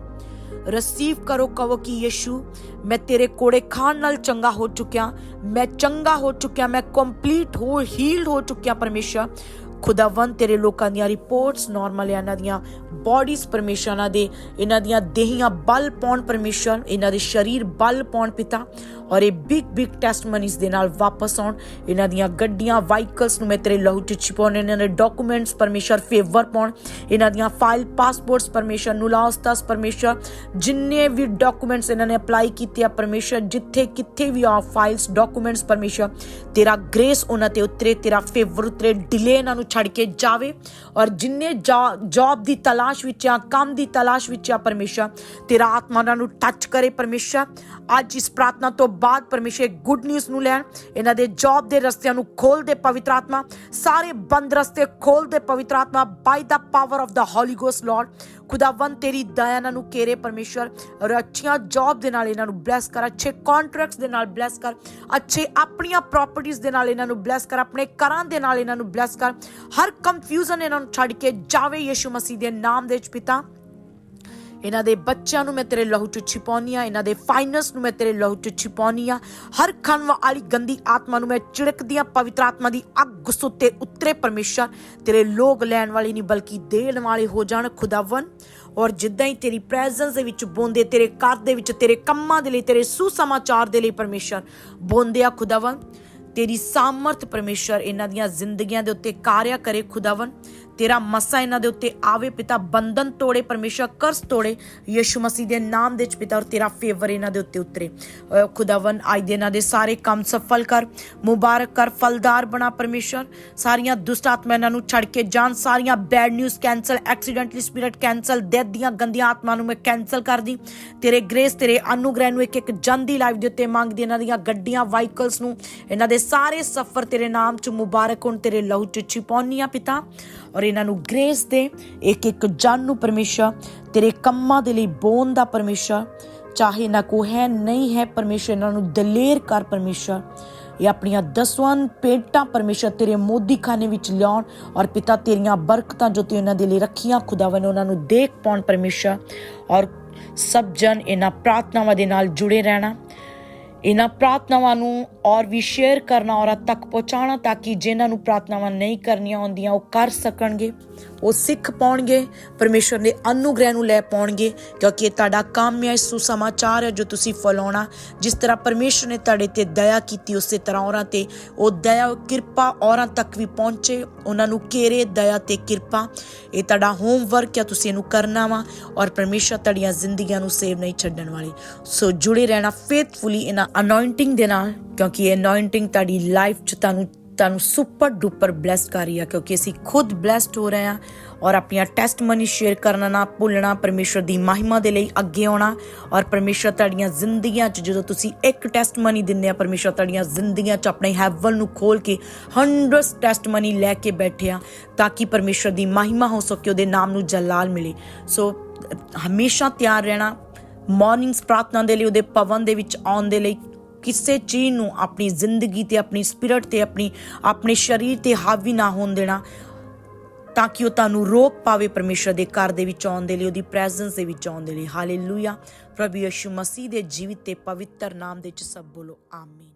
ਰਿਸੀਵ ਕਰੋ, ਕਹੋ ਕਿ ਯਿਸੂ, ਮੈਂ ਤੇਰੇ ਕੋੜੇ ਖਾਣ ਨਾਲ ਚੰਗਾ ਹੋ ਚੁੱਕਿਆ, ਮੈਂ ਚੰਗਾ ਹੋ ਚੁੱਕਿਆ, ਮੈਂ ਕੰਪਲੀਟ ਹੋ ਹੀਲਡ ਹੋ ਚੁੱਕਿਆ ਪਰਮੇਸ਼ਰ। ਖੁਦਾਵੰਦ ਤੇਰੇ ਲੋਕਾਂ ਦੀਆਂ ਰਿਪੋਰਟਸ ਨਾਰਮਲ ਹੈ ਇਹਨਾਂ ਦੀਆਂ ਬਾਡੀਜ਼ ਪਰਮੇਸ਼ਰ ਇਹਨਾਂ ਦੇ, ਇਹਨਾਂ ਦੀਆਂ ਦੇਹੀਆਂ ਬਲ ਪਾਉਣ ਪਰਮੇਸ਼ਰ ਇਹਨਾਂ ਦੇ ਸਰੀਰ ਬਲ ਪਾਉਣ ਪਿਤਾ, ਔਰ ਇਹ ਬਿਗ ਬਿਗ ਟੈਸਟਮਨੀਜ਼ ਦੇ ਨਾਲ ਵਾਪਸ ਆਉਣ। ਇਹਨਾਂ ਦੀਆਂ ਗੱਡੀਆਂ ਵਾਹੀਕਲਸ ਨੂੰ ਮੈਂ ਤੇਰੇ ਲਹੂ ਚ ਛਿਪਾਉਣ, ਇਹਨਾਂ ਦੇ ਡਾਕੂਮੈਂਟਸ ਪਰਮੇਸ਼ਰ ਫੇਵਰ ਪਾਉਣ, ਇਹਨਾਂ ਦੀਆਂ ਫਾਈਲ ਪਾਸਪੋਰਟਸ ਪਰਮੇਸ਼ਰ ਨੂਲਾਸਤਸ ਪਰਮੇਸ਼ਰ ਜਿੰਨੇ ਵੀ ਡਾਕੂਮੈਂਟਸ ਇਹਨਾਂ ਨੇ ਅਪਲਾਈ ਕੀਤੇ ਆ ਪਰਮੇਸ਼ਰ ਜਿੱਥੇ ਕਿੱਥੇ ਵੀ ਆ ਫਾਈਲਸ ਡਾਕੂਮੈਂਟਸ ਪਰਮੇਸ਼ਰ ਤੇਰਾ ਗ੍ਰੇਸ ਉਹਨਾਂ ਤੇ ਉਤਰੇ, ਤੇਰਾ ਫੇਵਰ ਉਤਰੇ ਡਿਲੇ ਇਹਨਾਂ ਨੂੰ ਛੱਡ ਕੇ ਜਾਵੇ ਔਰ ਜਿੰਨੇ ਜੌਬ ਦੀ ਤਲਾਸ਼ ਵਿੱਚ ਆ, ਕੰਮ ਦੀ ਤਲਾਸ਼ ਵਿੱਚ ਆ ਪਰਮੇਸ਼ਰ, ਤੇਰਾ ਆਤਮਾ ਉਹਨਾਂ ਨੂੰ ਟੱਚ ਕਰੇ ਪਰਮੇਸ਼ਰ। ਅੱਜ ਇਸ ਪ੍ਰਾਰਥਨਾ ਤੋਂ ਬਾਅਦ ਪਰਮੇਸ਼ਰ ਗੁੱਡ ਨਿਊਜ਼ ਨੂੰ ਲੈਣ, ਇਹਨਾਂ ਦੇ ਜੌਬ ਦੇ ਰਸਤਿਆਂ ਨੂੰ ਖੋਲ ਦੇ ਪਵਿੱਤਰ ਆਤਮਾ, ਸਾਰੇ ਬੰਦ ਰਸਤੇ ਖੋਲ ਦੇ ਪਵਿੱਤਰ ਆਤਮਾ by the power of the holy ghost lord ਖੁਦਾਵੰ ਤੇਰੀ ਦਇਆ ਇਹਨਾਂ ਨੂੰ ਕੇਰੇ ਪਰਮੇਸ਼ਰ ਔਰ ਅੱਛੀਆਂ ਜੌਬ ਦੇ ਨਾਲ ਇਹਨਾਂ ਨੂੰ ਬਲੈਸ ਕਰ, ਅੱਛੇ ਕੰਟਰੈਕਟਸ ਦੇ ਨਾਲ ਬਲੈਸ ਕਰ, ਅੱਛੇ ਆਪਣੀਆਂ ਪ੍ਰਾਪਰਟੀਆਂ ਦੇ ਨਾਲ ਇਹਨਾਂ ਨੂੰ ਬਲੈਸ ਕਰ, ਆਪਣੇ ਘਰਾਂ ਦੇ ਨਾਲ ਇਹਨਾਂ ਨੂੰ ਬਲੈਸ ਕਰ। ਹਰ ਕੰਫਿਊਜ਼ਨ ਇਹਨਾਂ ਨੂੰ ਛੱਡ ਕੇ ਜਾਵੇ ਯਿਸੂ ਮਸੀਹ ਦੇ ਨਾਮ ਦੇ ਵਿੱਚ ਪਿਤਾ। ਇਹਨਾਂ ਦੇ ਬੱਚਿਆਂ ਨੂੰ ਮੈਂ ਤੇਰੇ ਲਹੂ ਚ ਛਿਪਾਉਣੀ ਆ, ਇਹਨਾਂ ਦੇ ਫਾਈਨੈਂਸ ਨੂੰ ਮੈਂ ਤੇਰੇ ਲਹੂ ਚ ਛਿਪਾਉਣੀ ਆ। ਹਰ ਖਣ ਵਾਲੀ ਗੰਦੀ ਆਤਮਾ ਨੂੰ ਮੈਂ ਚਿੜਕਦੀ ਪਵਿੱਤਰ ਆਤਮਾ ਦੀ ਅੱਗ ਸੁੱਤੇ ਉਤਰੇ ਪਰਮੇਸ਼ਰ। ਤੇਰੇ ਲੋਕ ਲੈਣ ਵਾਲੀ ਨਹੀਂ, ਬਲਕਿ ਦੇਣ ਵਾਲੇ ਹੋ ਜਾਣ ਖੁਦਾਵੰ ਔਰ ਜਿੱਦਾਂ ਹੀ ਤੇਰੀ ਪ੍ਰੈਜ਼ੈਂਸ ਦੇ ਵਿੱਚ ਬੋਂਦੇ, ਤੇਰੇ ਘਰ ਦੇ ਵਿੱਚ, ਤੇਰੇ ਕੰਮਾਂ ਦੇ ਲਈ, ਤੇਰੇ ਸੁਸਮਾਚਾਰ ਦੇ ਲਈ ਪਰਮੇਸ਼ਰ ਬੋਂਦੇ ਆ ਖੁਦਾਵੰ ਤੇਰੀ ਸਾਮਰਥ ਪਰਮੇਸ਼ਰ ਇਹਨਾਂ ਦੀਆਂ ਜ਼ਿੰਦਗੀਆਂ ਦੇ ਉੱਤੇ ਕਾਰਿਆ ਕਰੇ ਖੁਦਾਵੰ ਤੇਰਾ ਮਸਾ ਇਹਨਾਂ ਦੇ ਉੱਤੇ ਆਵੇ, ਪਿਤਾ ਬੰਧਨ ਤੋੜੇ, ਪਰਮੇਸ਼ਰ ਕਰਸ ਤੋੜੇ, ਯਿਸੂ ਮਸੀਹ ਦੇ ਨਾਮ ਦੇ ਵਿੱਚ ਪਿਤਾ, ਔਰ ਤੇਰਾ ਫੇਵਰ ਇਹਨਾਂ ਦੇ ਉੱਤੇ ਉਤਰੇ। ਖੁਦਾਵੰ ਅੱਜ ਦੇ ਇਹਨਾਂ ਦੇ ਸਾਰੇ ਕੰਮ ਸਫਲ ਕਰ, ਮੁਬਾਰਕ ਕਰ, ਫਲਦਾਰ ਬਣਾ ਪਰਮੇਸ਼ਰ। ਸਾਰੀਆਂ ਦੁਸ਼ਟ ਆਤਮਾ ਇਹਨਾਂ ਨੂੰ ਛੱਡ ਕੇ ਜਾਣ, ਸਾਰੀਆਂ bad news cancel accidentally spirit cancel death ਦੀਆਂ ਗੰਦੀਆਂ ਆਤਮਾ ਨੂੰ ਮੈਂ ਕੈਨਸਲ ਕਰਦੀ। ਤੇਰੇ ਗ੍ਰੇਸ ਤੇਰੇ ਅਨੁਗ੍ਰਹਿ ਨੂੰ ਇੱਕ ਇੱਕ ਜਨ ਦੀ ਲਾਈਫ ਦੇ ਉੱਤੇ ਮੰਗਦੀ, ਇਹਨਾਂ ਦੀਆਂ ਗੱਡੀਆਂ ਵਾਹੀਕਲਸ ਨੂੰ, ਇਹਨਾਂ ਦੇ ਸਾਰੇ ਸਫ਼ਰ ਤੇਰੇ ਨਾਮ ਚ ਮੁਬਾਰਕ ਹੋਣ, ਤੇਰੇ ਲਹੂ ਚ ਛਿਪਾਉਣੀਆਂ ਪਿਤਾ। ਔਰ ਇਹਨਾਂ ਨੂੰ ਗ੍ਰੇਸ ਦੇ ਇੱਕ ਇੱਕ ਜਨ ਨੂੰ ਪਰਮੇਸ਼ਰ, ਤੇਰੇ ਕੰਮਾਂ ਦੇ ਲਈ ਬੋਨ ਦਾ ਪਰਮੇਸ਼ਰ, ਚਾਹੇ ਨਾ ਕੋ ਹੈ, ਨਹੀਂ ਹੈ, ਪਰਮੇਸ਼ਰ ਇਹਨਾਂ ਨੂੰ ਦਲੇਰ ਕਰ ਪਰਮੇਸ਼ਰ। ਇਹ ਆਪਣੀਆਂ ਦਸਵਾਂ ਪੇਟਾਂ ਪਰਮੇਸ਼ਰ ਤੇਰੇ ਮੋਦੀ ਖਾਨੇ ਵਿੱਚ ਲਿਆਉਣ ਔਰ ਪਿਤਾ ਤੇਰੀਆਂ ਬਰਕਤਾਂ ਜੋ ਤੇ ਉਹਨਾਂ ਦੇ ਲਈ ਰੱਖੀਆਂ ਖੁਦਾਵੰ ਉਹਨਾਂ ਨੂੰ ਦੇਖ ਪਾਉਣ ਪਰਮੇਸ਼ਰ। ਔਰ ਸਭ ਜਨ ਇਹਨਾਂ ਪ੍ਰਾਰਥਨਾਵਾਂ ਦੇ ਨਾਲ ਜੁੜੇ ਰਹਿਣਾ। ਇਹਨਾਂ ਪ੍ਰਾਰਥਨਾਵਾਂ ਨੂੰ ਔਰ ਵੀ ਸ਼ੇਅਰ ਕਰਨਾ ਔਰਾਂ ਤੱਕ ਪਹੁੰਚਾਉਣਾ ਤਾਂ ਕਿ ਜਿਨ੍ਹਾਂ ਨੂੰ ਪ੍ਰਾਰਥਨਾਵਾਂ ਨਹੀਂ ਕਰਨੀਆਂ ਹੁੰਦੀਆਂ ਉਹ ਕਰ ਸਕਣਗੇ। ਉਹ ਸਿੱਖ ਪਾਉਣਗੇ, ਪਰਮੇਸ਼ਰ ਦੇ ਅਨੁਗ੍ਰਹਿ ਨੂੰ ਲੈ ਪਾਉਣਗੇ, ਕਿਉਂਕਿ ਇਹ ਤੁਹਾਡਾ ਕੰਮ ਹੈ ਸੁਸਮਾਚਾਰ ਹੈ ਜੋ ਤੁਸੀਂ ਫੈਲਾਉਣਾ। ਜਿਸ ਤਰ੍ਹਾਂ ਪਰਮੇਸ਼ਰ ਨੇ ਤੁਹਾਡੇ ਤੇ ਦਇਆ ਕੀਤੀ, ਉਸੇ ਤਰ੍ਹਾਂ ਔਰਾਂ ਤੇ। ਉਹ ਦਇਆ, ਕਿਰਪਾ ਔਰਾਂ ਤੱਕ ਵੀ ਪਹੁੰਚੇ, ਉਹਨਾਂ ਨੂੰ ਕੇਰੇ ਦਇਆ ਤੇ ਕਿਰਪਾ। ਇਹ ਤੁਹਾਡਾ ਹੋਮਵਰਕ ਹੈ, ਤੁਸੀਂ ਇਹਨੂੰ ਕਰਨਾ ਵਾ, ਔਰ ਪਰਮੇਸ਼ਰ ਤੁਹਾਡੀਆਂ ਜ਼ਿੰਦਗੀਆਂ ਨੂੰ ਸੇਵ ਨਹੀਂ ਛੱਡਣ ਵਾਲੇ। ਸੋ ਜੁੜੇ ਰਹਿਣਾ ਫੇਥਫੁਲੀ ਇਨ ਅਨੋਇੰਟਿੰਗ ਦੇ ਨਾਲ, ਕਿਉਂਕਿ ਇਹ ਅਨੋਇੰਟਿੰਗ ਤੁਹਾਡੀ ਲਾਈਫ 'ਚ ਤੁਹਾਨੂੰ ਤੁਹਾਨੂੰ ਸੁਪਰ ਡੂਪਰ ਬlesed ਕਰ ਰਹੀ ਆ, ਕਿਉਂਕਿ ਅਸੀਂ ਖੁਦ ਬlesed ਹੋ ਰਹੇ ਆ ਔਰ ਆਪਣੀਆਂ ਟੈਸਟਮਨੀ ਸ਼ੇਅਰ ਕਰਨਾ ਨਾ ਭੁੱਲਣਾ, ਪਰਮੇਸ਼ਰ ਦੀ ਮਹਿਮਾ ਦੇ ਲਈ ਅੱਗੇ ਆਉਣਾ ਔਰ ਪਰਮੇਸ਼ਰ ਤੁਹਾਡੀਆਂ ਜ਼ਿੰਦਗੀਆਂ 'ਚ ਜਦੋਂ ਤੁਸੀਂ ਇੱਕ ਟੈਸਟਮਨੀ ਦਿੰਦੇ ਆ, ਪਰਮੇਸ਼ਰ ਤੁਹਾਡੀਆਂ ਜ਼ਿੰਦਗੀਆਂ 'ਚ ਆਪਣੇ ਹੈਵਨ ਨੂੰ ਖੋਲ ਕੇ 100 ਟੈਸਟਮਨੀ ਲੈ ਕੇ ਬੈਠੇ ਆ ਤਾਂ ਕਿ ਪਰਮੇਸ਼ਰ ਦੀ ਮਹਿਮਾ ਹੋ ਸਕੇ, ਉਹਦੇ ਨਾਮ ਨੂੰ ਜਲਾਲ ਮਿਲੇ। ਸੋ ਹਮੇਸ਼ਾ ਤਿਆਰ ਰਹਿਣਾ ਮਾਰਨਿੰਗਸ ਪ੍ਰਾਰਥਨਾ ਦੇ ਲਈ, ਉਹਦੇ ਪਵਨ ਦੇ ਵਿੱਚ ਆਉਣ ਦੇ ਲਈ ਕਿਸੇ ਚੀਜ਼ ਨੂੰ ਆਪਣੀ ਜ਼ਿੰਦਗੀ ਤੇ, ਆਪਣੀ ਸਪਿਰਿਟ ਤੇ, ਆਪਣੀ, ਆਪਣੇ ਸਰੀਰ ਤੇ ਹਾਵੀ ਨਾ ਹੋਣ ਦੇਣਾ, ਤਾਂ ਕਿ ਉਹ ਤੁਹਾਨੂੰ ਰੋਕ ਪਾਵੇ ਪਰਮੇਸ਼ਰ ਦੇ ਘਰ ਦੇ ਵਿੱਚ ਆਉਣ ਦੇ ਲਈ, ਉਹਦੀ ਪ੍ਰੈਜ਼ੈਂਸ ਦੇ ਵਿੱਚ ਆਉਣ ਦੇ ਲਈ। ਹਾਲੇਲੂਇਆ ਪ੍ਰਭੂ ਯਿਸੂ ਮਸੀਹ ਦੇ ਜੀਵਿਤ ਤੇ ਪਵਿੱਤਰ ਨਾਮ ਦੇ ਵਿੱਚ ਸਭ ਬੋਲੋ, ਆਮੀਨ।